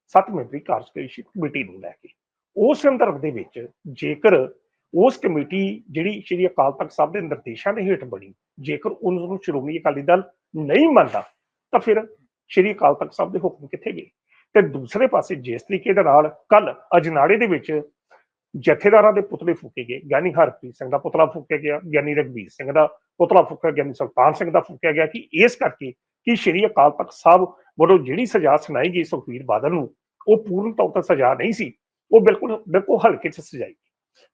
ਸੱਤ ਮੈਂਬਰੀ ਕਾਰਜਕਾਰੀ ਕਮੇਟੀ ਨੂੰ ਲੈ ਕੇ। ਉਸ ਸੰਦਰਭ ਦੇ ਵਿੱਚ ਜੇਕਰ ਉਸ ਕਮੇਟੀ ਜਿਹੜੀ ਸ਼੍ਰੀ ਅਕਾਲ ਤਖਤ ਸਾਹਿਬ ਦੇ ਨਿਰਦੇਸ਼ਾਂ ਦੇ ਹੇਠ ਬਣੀ, ਜੇਕਰ ਉਹਨਾਂ ਨੂੰ ਸ਼੍ਰੋਮਣੀ ਅਕਾਲੀ ਦਲ ਨਹੀਂ ਮੰਨਦਾ, ਤਾਂ ਫਿਰ ਸ਼੍ਰੀ ਅਕਾਲ ਤਖਤ ਸਾਹਿਬ ਦੇ ਹੁਕਮ ਕਿੱਥੇ ਗਏ? ਤੇ ਦੂਸਰੇ ਪਾਸੇ ਜਿਸ ਤਰੀਕੇ ਦੇ ਨਾਲ ਕੱਲ ਅਜਨਾੜੇ ਦੇ ਵਿੱਚ ਜਥੇਦਾਰਾਂ ਦੇ ਪੁਤਲੇ ਫੂਕੇ ਗਏ, ਗਿਆਨੀ ਹਰਪ੍ਰੀਤ ਸਿੰਘ ਦਾ ਪੁਤਲਾ ਫੂਕਿਆ ਗਿਆ, ਗਿਆਨੀ ਰਘਬੀਰ ਸਿੰਘ ਦਾ ਪੁਤਲਾ ਫੂਕਿਆ ਗਿਆਨੀ ਸੁਲਤਾਨ ਸਿੰਘ ਦਾ ਫੂਕਿਆ ਗਿਆ, ਕਿ ਇਸ ਕਰਕੇ ਕਿ ਸ਼੍ਰੀ ਅਕਾਲ ਤਖਤ ਸਾਹਿਬ ਵੱਲੋਂ ਜਿਹੜੀ ਸਜ਼ਾ ਸੁਣਾਈ ਗਈ ਸੁਖਬੀਰ ਬਾਦਲ ਨੂੰ, ਉਹ ਪੂਰਨ ਤੌਰ ਤੇ ਸਜ਼ਾ ਨਹੀਂ ਸੀ, ਉਹ ਬਿਲਕੁਲ ਬਿਲਕੁਲ ਹਲਕੇ 'ਚ ਸਜਾਈ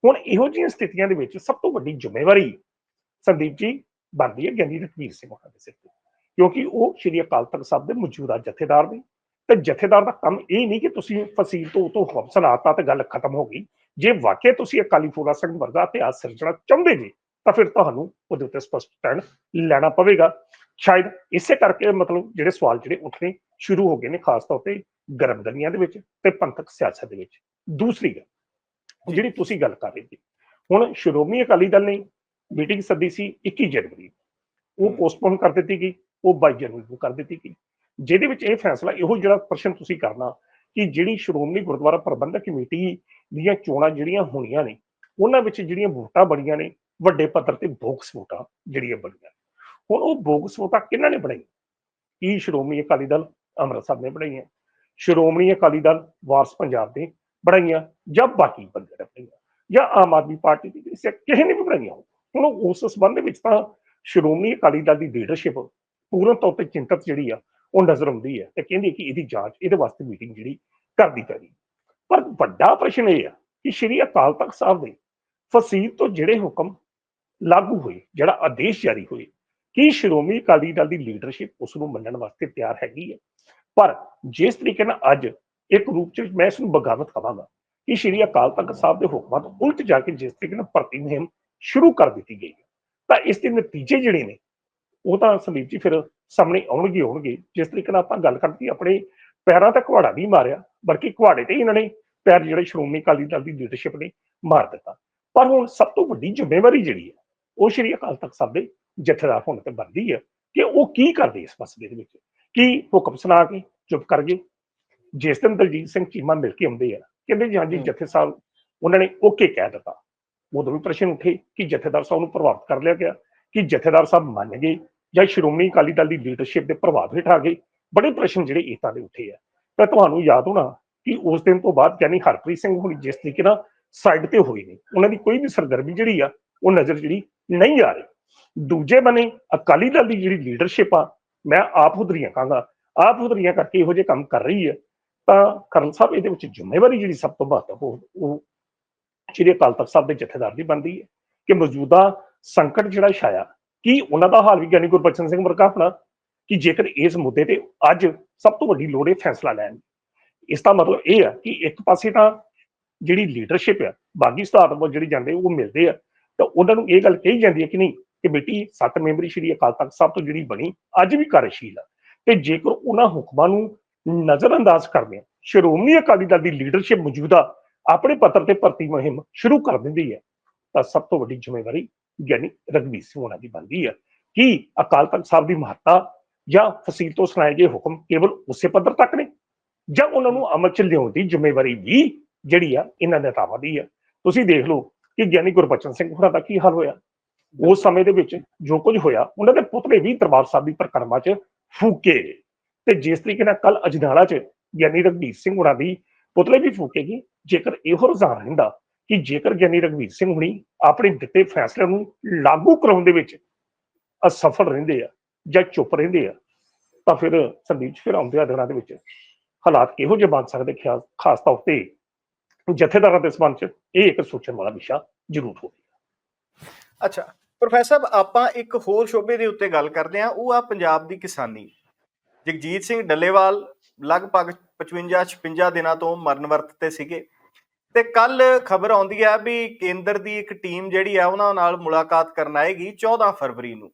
ਹੁਣ ਇਹੋ ਜਿਹੀਆਂ ਸਥਿਤੀਆਂ ਦੇ ਵਿੱਚ ਸਭ ਤੋਂ ਵੱਡੀ ਜ਼ਿੰਮੇਵਾਰੀ ਸੰਦੀਪ ਜੀ ਬਣਦੀ ਹੈ ਗਿਆਨੀ ਰਘਬੀਰ ਸਿੰਘ ਉਹਨਾਂ ਦੇ ਸਿਰ ਤੇ। ਕਿਉਂਕਿ ਉਹ ਸ਼੍ਰੀ ਅਕਾਲ ਤਖਤ ਸਾਹਿਬ ਦੇ ਮੌਜੂਦਾ ਜਥੇਦਾਰ ਨੇ ਤੇ ਜਥੇਦਾਰ ਦਾ ਕੰਮ ਇਹ ਨਹੀਂ ਕਿ ਤੁਸੀਂ ਫਸੀਲ ਤੋਂ ਤੋਂ ਹੁਕਮ ਸੁਣਾਤਾ ਤੇ ਗੱਲ ਖਤਮ ਹੋ ਗਈ। ਜੇ ਵਾਕਿਆ ਤੁਸੀਂ ਅਕਾਲੀ ਫੂਲਾ ਸਿੰਘ ਵਰਗਾ ਇਤਿਹਾਸ ਸਿਰਜਣਾ ਚਾਹੁੰਦੇ ਜੀ, ਤਾਂ ਫਿਰ ਤੁਹਾਨੂੰ ਉਹਦੇ ਉੱਤੇ ਸਪਸ਼ਟ ਸਟੈਂਡ ਲੈਣਾ ਪਵੇਗਾ। ਸ਼ਾਇਦ ਇਸੇ ਕਰਕੇ ਮਤਲਬ ਜਿਹੜੇ ਸਵਾਲ ਜਿਹੜੇ ਉੱਠਣੇ ਸ਼ੁਰੂ ਹੋ ਗਏ ਨੇ, ਖਾਸ ਤੌਰ ਤੇ ਗਰਮ ਗਲੀਆਂ ਦੇ ਵਿੱਚ ਤੇ ਪੰਥਕ ਸਿਆਸਤ ਦੇ ਵਿੱਚ। ਦੂਸਰੀ ਗੱਲ ਜਿਹੜੀ ਤੁਸੀਂ ਗੱਲ ਕਰ ਰਹੇ ਸੀ। ਹੁਣ ਸ਼੍ਰੋਮਣੀ ਅਕਾਲੀ ਦਲ ਨੇ ਮੀਟਿੰਗ ਸੱਦੀ ਸੀ 21 ਜਨਵਰੀ। ਉਹ। ਪੋਸਟਪੋਨ ਕਰ ਦਿੱਤੀ ਗਈ ਉਹ 22 ਜਨਵਰੀ ਨੂੰ ਕਰ ਦਿੱਤੀ ਗਈ। ਜਿਹਦੇ ਵਿੱਚ ਇਹ ਫੈਸਲਾ ਇਹੋ ਜਿਹੜਾ ਪ੍ਰਸ਼ਨ ਤੁਸੀਂ ਕਰਨਾ ਕਿ ਜਿਹੜੀ ਸ਼੍ਰੋਮਣੀ ਗੁਰਦੁਆਰਾ ਪ੍ਰਬੰਧਕ ਕਮੇਟੀ ਦੀਆਂ ਚੋਣਾਂ ਜਿਹੜੀਆਂ ਹੋਣੀਆਂ ਨੇ ਉਹਨਾਂ ਵਿੱਚ ਜਿਹੜੀਆਂ ਵੋਟਾਂ ਬੜੀਆਂ ਨੇ ਵੱਡੇ ਪੱਧਰ ਤੇ ਬੋਕਸ ਵੋਟਾਂ ਜਿਹੜੀਆਂ ਬਣੀਆਂ ਹੁਣ ਉਹ ਬੋਕਸ ਵੋਟਾਂ ਕਿਹਨਾਂ ਨੇ ਬਣਾਈ ਕੀ ਸ਼੍ਰੋਮਣੀ ਅਕਾਲੀ ਦਲ ਅੰਮ੍ਰਿਤਸਰ ਨੇ ਬਣਾਈਆਂ? ਸ਼੍ਰੋਮਣੀ ਅਕਾਲੀ ਦਲ ਵਾਰਸ ਪੰਜਾਬ ਦੇ ਬਣਾਈਆਂ ਜਾਂ ਬਾਕੀ ਬੰਦੇ ਨੇ ਬਣਾਈਆਂ ਜਾਂ ਆਮ ਆਦਮੀ ਪਾਰਟੀ ਦੀ ਕਿਸੇ ਨੇ ਵੀ ਬਣਾਈਆਂ ਹੁਣ। ਉਸ ਸੰਬੰਧ ਵਿੱਚ ਤਾਂ ਸ਼੍ਰੋਮਣੀ ਅਕਾਲੀ ਦਲ ਦੀ ਲੀਡਰਸ਼ਿਪ ਪੂਰਨ ਤੌਰ ਤੇ ਚਿੰਤਤ ਜਿਹੜੀ ਆ, ਉਹ ਨਜ਼ਰ ਆਉਂਦੀ ਹੈ ਤੇ ਕਹਿੰਦੀ ਕਿ ਇਹਦੀ ਜਾਂਚ, ਇਹਦੇ ਵਾਸਤੇ ਮੀਟਿੰਗ ਜਿਹੜੀ ਕਰਦੀ ਚਾਹੀਦੀ ਪਰ ਵੱਡਾ ਪ੍ਰਸ਼ਨ ਇਹ ਆ ਕਿ ਸ਼੍ਰੀ ਅਕਾਲ ਤਖਤ ਸਾਹਿਬ ਦੇ ਫਸੀਲ ਤੋਂ ਜਿਹੜੇ ਹੁਕਮ ਲਾਗੂ ਹੋਏ, ਜਿਹੜਾ ਆਦੇਸ਼ ਜਾਰੀ ਹੋਏ, ਕੀ ਸ਼੍ਰੋਮਣੀ ਅਕਾਲੀ ਦਲ ਦੀ ਲੀਡਰਸ਼ਿਪ ਉਸ ਨੂੰ ਮੰਨਣ ਵਾਸਤੇ ਤਿਆਰ ਹੈਗੀ ਹੈ? ਪਰ ਜਿਸ ਤਰੀਕੇ ਨਾਲ ਅੱਜ ਇੱਕ ਰੂਪ ਚ ਮੈਂ ਇਸ ਨੂੰ ਬਗਾਵਤ ਕਹਾਂਗਾ ਕਿ ਸ਼੍ਰੀ ਅਕਾਲ ਤਖਤ ਸਾਹਿਬ ਦੇ ਹੁਕਮਾਂ ਤੋਂ ਉਲਟ ਜਾ ਕੇ ਜਿਸ ਤਰੀਕੇ ਨਾਲ ਭਰਤੀ ਮੁਹਿੰਮ ਸ਼ੁਰੂ ਕਰ ਦਿੱਤੀ ਗਈ ਹੈ, ਤਾਂ ਇਸ ਦੇ ਨਤੀਜੇ ਜਿਹੜੇ ਨੇ, ਉਹ ਤਾਂ ਸੰਦੀਪ ਜੀ ਫਿਰ ਸਾਹਮਣੇ ਆਉਣਗੇ ਹੀ ਆਉਣਗੇ, ਜਿਸ ਤਰੀਕੇ ਨਾਲ ਆਪਾਂ ਗੱਲ ਕਰਦੀ ਆਪਣੇ ਪੈਰਾਂ ਤੇ ਕੁਹਾੜਾ ਨਹੀਂ ਮਾਰਿਆ, ਬਲਕਿ ਕੁਹਾੜੇ ਤੇ ਹੀ ਇਹਨਾਂ ਨੇ ਪੈਰ ਜਿਹੜੇ ਸ਼੍ਰੋਮਣੀ ਅਕਾਲੀ ਦਲ ਦੀ ਲੀਡਰਸ਼ਿਪ ਨੇ ਮਾਰ ਦਿੱਤਾ। ਪਰ ਹੁਣ ਸਭ ਤੋਂ ਵੱਡੀ ਜ਼ਿੰਮੇਵਾਰੀ ਜਿਹੜੀ ਹੈ, ਉਹ ਸ਼੍ਰੀ ਅਕਾਲ ਤਖਤ ਸਾਹਿਬ ਦੇ ਜਥੇਦਾਰ ਹੋਣ ਤੇ ਬਣਦੀ ਹੈ ਕਿ ਉਹ ਕੀ ਕਰਦੇ ਇਸ ਮਸਲੇ ਦੇ ਵਿੱਚ? ਕੀ ਹੁਕਮ ਸੁਣਾ ਕੇ ਚੁੱਪ ਕਰ ਗਏ? ਜਿਸ ਦਿਨ ਦਲਜੀਤ ਸਿੰਘ ਚੀਮਾ ਮਿਲ ਕੇ ਆਉਂਦੇ ਆ ਕਹਿੰਦੇ ਜੀ ਹਾਂਜੀ। ਜਥੇ ਸਾਹਿਬ ਉਹਨਾਂ ਨੇ ਓਕੇ ਕਹਿ ਦਿੱਤਾ। ਉਦੋਂ ਵੀ ਪ੍ਰਸ਼ਨ ਉੱਠੇ ਕਿ ਜਥੇਦਾਰ ਸਾਹਿਬ ਨੂੰ ਪ੍ਰਭਾਵਿਤ ਕਰ ਲਿਆ ਗਿਆ ਕਿ ਜਥੇਦਾਰ ਸਾਹਿਬ ਮੰਨ ਗਏ ਜਾਂ ਸ਼੍ਰੋਮਣੀ ਅਕਾਲੀ ਦਲ ਦੀ ਲੀਡਰਸ਼ਿਪ ਦੇ ਪ੍ਰਭਾਵ ਹੇਠ ਆ ਗਏ। ਬੜੇ ਪ੍ਰਸ਼ਨ ਜਿਹੜੇ ਇਤਾਂ ਦੇ ਉੱਠੇ ਆ। ਤਾਂ ਤੁਹਾਨੂੰ ਯਾਦ ਹੋਣਾ ਕਿ ਉਸ ਦਿਨ ਤੋਂ ਬਾਅਦ ਯਾਨੀ ਹਰਪ੍ਰੀਤ ਸਿੰਘ ਹੁਣੀ ਜਿਸ ਤਰੀਕੇ ਨਾਲ ਸਾਈਡ ਤੇ ਹੋਈ ਨੇ ਉਹਨਾਂ ਦੀ ਕੋਈ ਵੀ ਸਰਗਰਮੀ ਜਿਹੜੀ ਆ ਉਹ ਨਜ਼ਰ ਜਿਹੜੀ ਨਹੀਂ ਆ ਰਹੀ। ਦੂਜੇ ਬਨੇ ਅਕਾਲੀ ਦਲ ਦੀ ਜਿਹੜੀ ਲੀਡਰਸ਼ਿਪ ਆ ਮੈਂ ਆਪ ਹੁਦਰੀਆਂ ਕਹਾਂਗਾ ਆਪ ਹੁਦਰੀਆਂ ਕਰਕੇ ਇਹੋ ਜਿਹੇ ਕੰਮ ਕਰ ਰਹੀ ਹੈ ਤਾਂ ਕਰਨ ਸਾਹਿਬ ਇਹਦੇ ਵਿੱਚ ਜ਼ਿੰਮੇਵਾਰੀ ਜਿਹੜੀ ਸਭ ਤੋਂ ਮਹੱਤਵਪੂਰਨ ਉਹ ਸ਼੍ਰੀ ਅਕਾਲ ਤਖਤ ਸਾਹਿਬ ਦੇ ਜਥੇਦਾਰ ਦੀ ਬਣਦੀ ਹੈ ਕਿ ਮੌਜੂਦਾ ਸੰਕਟ ਜਿਹੜਾ ਛਾਇਆ, ਕੀ ਉਹਨਾਂ ਦਾ ਹਾਲ ਵੀ ਗਿਆਨੀ ਗੁਰਬਚਨ ਸਿੰਘ ਵਰਗਾ ਆਪਣਾ ਕਿ ਜੇਕਰ ਇਸ ਮੁੱਦੇ ਤੇ ਅੱਜ ਸਭ ਤੋਂ ਵੱਡੀ ਲੋੜ ਇਹ ਫੈਸਲਾ ਲੈਣ ਦੀ। ਇਸ ਦਾ ਮਤਲਬ ਇਹ ਆ ਕਿ ਇੱਕ ਪਾਸੇ ਤਾਂ ਜਿਹੜੀ ਲੀਡਰਸ਼ਿਪ ਆ, ਬਾਗੀ ਸਤਾਰ ਵੱਲ ਜਿਹੜੀ ਜਾਂਦੇ ਉਹ ਮਿਲਦੇ ਆ, ਤਾਂ ਉਹਨਾਂ ਨੂੰ ਇਹ ਗੱਲ ਕਹੀ ਜਾਂਦੀ ਹੈ ਕਿ ਨਹੀਂ ਕਮੇਟੀ ਸੱਤ ਮੈਂਬਰੀ ਸ਼੍ਰੀ ਅਕਾਲ ਤਖਤ ਸਾਹਿਬ ਤੋਂ ਜਿਹੜੀ ਬਣੀ, ਅੱਜ ਵੀ ਕਾਰਜਸ਼ੀਲ ਆ ਤੇ ਜੇਕਰ ਉਹਨਾਂ ਹੁਕਮਾਂ ਨੂੰ ਨਜ਼ਰਅੰਦਾਜ਼ ਕਰਦੇ ਆ। ਸ਼੍ਰੋਮਣੀ ਅਕਾਲੀ ਦਲ ਦੀ ਲੀਡਰਸ਼ਿਪ ਮੌਜੂਦਾ ਆਪਣੇ ਪੱਤਰ ਤੇ ਭਰਤੀ ਮੁਹਿੰਮ ਸ਼ੁਰੂ ਕਰ ਦਿੰਦੀ ਹੈ। ਤਾਂ ਸਭ ਤੋਂ ਵੱਡੀ ਜ਼ਿੰਮੇਵਾਰੀ ਗਿਆਨੀ ਰਘਬੀਰ ਸਿੰਘ ਹੋਣਾ ਦੀ ਬਣਦੀ ਹੈ ਕਿ ਅਕਾਲ ਤਖਤ ਸਾਹਿਬ ਦੀ ਮਹੱਤਤਾ ਜਾਂ ਫਸੀਲ ਤੋਂ ਸੁਣਾਏ ਗਏ ਹੁਕਮ ਕੇਵਲ ਉਸੇ ਪੱਧਰ ਤੱਕ ਨੇ? ਜਾਂ ਉਹਨਾਂ ਨੂੰ ਅਮਲ ਚ ਲਿਆਉਣ ਦੀ ਜ਼ਿੰਮੇਵਾਰੀ ਵੀ ਜਿਹੜੀ ਆ ਇਹਨਾਂ ਨੇਤਾਵਾਂ ਦੀ ਆ? ਤੁਸੀਂ ਦੇਖ ਲਓ ਕਿ ਗਿਆਨੀ ਗੁਰਬਚਨ ਸਿੰਘ ਹੋਰਾਂ ਦਾ ਕੀ ਹਾਲ ਹੋਇਆ? ਉਸ ਸਮੇਂ ਦੇ ਵਿੱਚ ਜੋ ਕੁਝ ਹੋਇਆ, ਉਹਨਾਂ ਦੇ ਪੁੱਤਰੇ ਵੀ ਦਰਬਾਰ ਸਾਹਿਬ ਦੀ ਪਰਿਕਰਮਾ 'ਚ ਫੂਕੇ। ਤੇ ਜਿਸ ਤਰੀਕੇ ਨਾਲ ਕੱਲ ਅਜਨਾਲਾ 'ਚ ਗਿਆਨੀ ਰਘਬੀਰ ਸਿੰਘ ਹੋਣਾ ਦੀ ਪੁਤਲੇ ਵੀ ਫੂਕੇਗੀ, ਜੇਕਰ ਇਹੋ ਰੁਝਾਨ ਰਹਿੰਦਾ ਕਿ ਜੇਕਰ ਗਿਆਨੀ ਰਘਬੀਰ ਸਿੰਘ ਹੁਣੀ ਆਪਣੇ ਦਿੱਤੇ ਫੈਸਲਿਆਂ ਨੂੰ ਲਾਗੂ ਕਰਾਉਣ ਦੇ ਵਿੱਚ ਅਸਫਲ ਰਹਿੰਦੇ ਆ ਜਾਂ ਚੁੱਪ ਰਹਿੰਦੇ ਆ, ਤਾਂ ਫਿਰ ਸੰਦੀਪ ਫਿਰ ਆਉਂਦੇ ਦਿਨਾਂ ਦੇ ਵਿੱਚ। ਹਾਲਾਤ ਕਿਹੋ ਜਿਹੇ ਬਣ ਸਕਦੇ ਖਿਆਲ ਖਾਸ ਤੌਰ ਤੇ ਜਥੇਦਾਰਾਂ ਦੇ ਸੰਬੰਧ ਚ ਇਹ ਇੱਕ ਸੋਚਣ ਵਾਲਾ ਵਿਸ਼ਾ ਜ਼ਰੂਰ ਹੋਵੇਗਾ। ਅੱਛਾ, ਪ੍ਰੋਫੈਸਰ ਸਾਹਿਬ, ਆਪਾਂ ਇੱਕ ਹੋਰ ਸ਼ੋਬੇ ਦੇ ਉੱਤੇ ਗੱਲ ਕਰਦੇ ਹਾਂ, ਉਹ ਆ ਪੰਜਾਬ ਦੀ ਕਿਸਾਨੀ। ਜਗਜੀਤ ਸਿੰਘ ਡੱਲੇਵਾਲ ਲਗਭਗ 55 56 ਦਿਨਾਂ ਤੋਂ ਮਰਨ ਵਰਤ ਤੇ ਸੀਗੇ। ਤੇ ਕੱਲ ਖਬਰ ਆਉਂਦੀ ਹੈ ਵੀ ਕੇਂਦਰ ਦੀ ਇੱਕ ਟੀਮ ਜਿਹੜੀ ਆ ਉਹਨਾਂ ਨਾਲ ਮੁਲਾਕਾਤ ਕਰਨ ਆਏਗੀ 14 ਫਰਵਰੀ ਨੂੰ।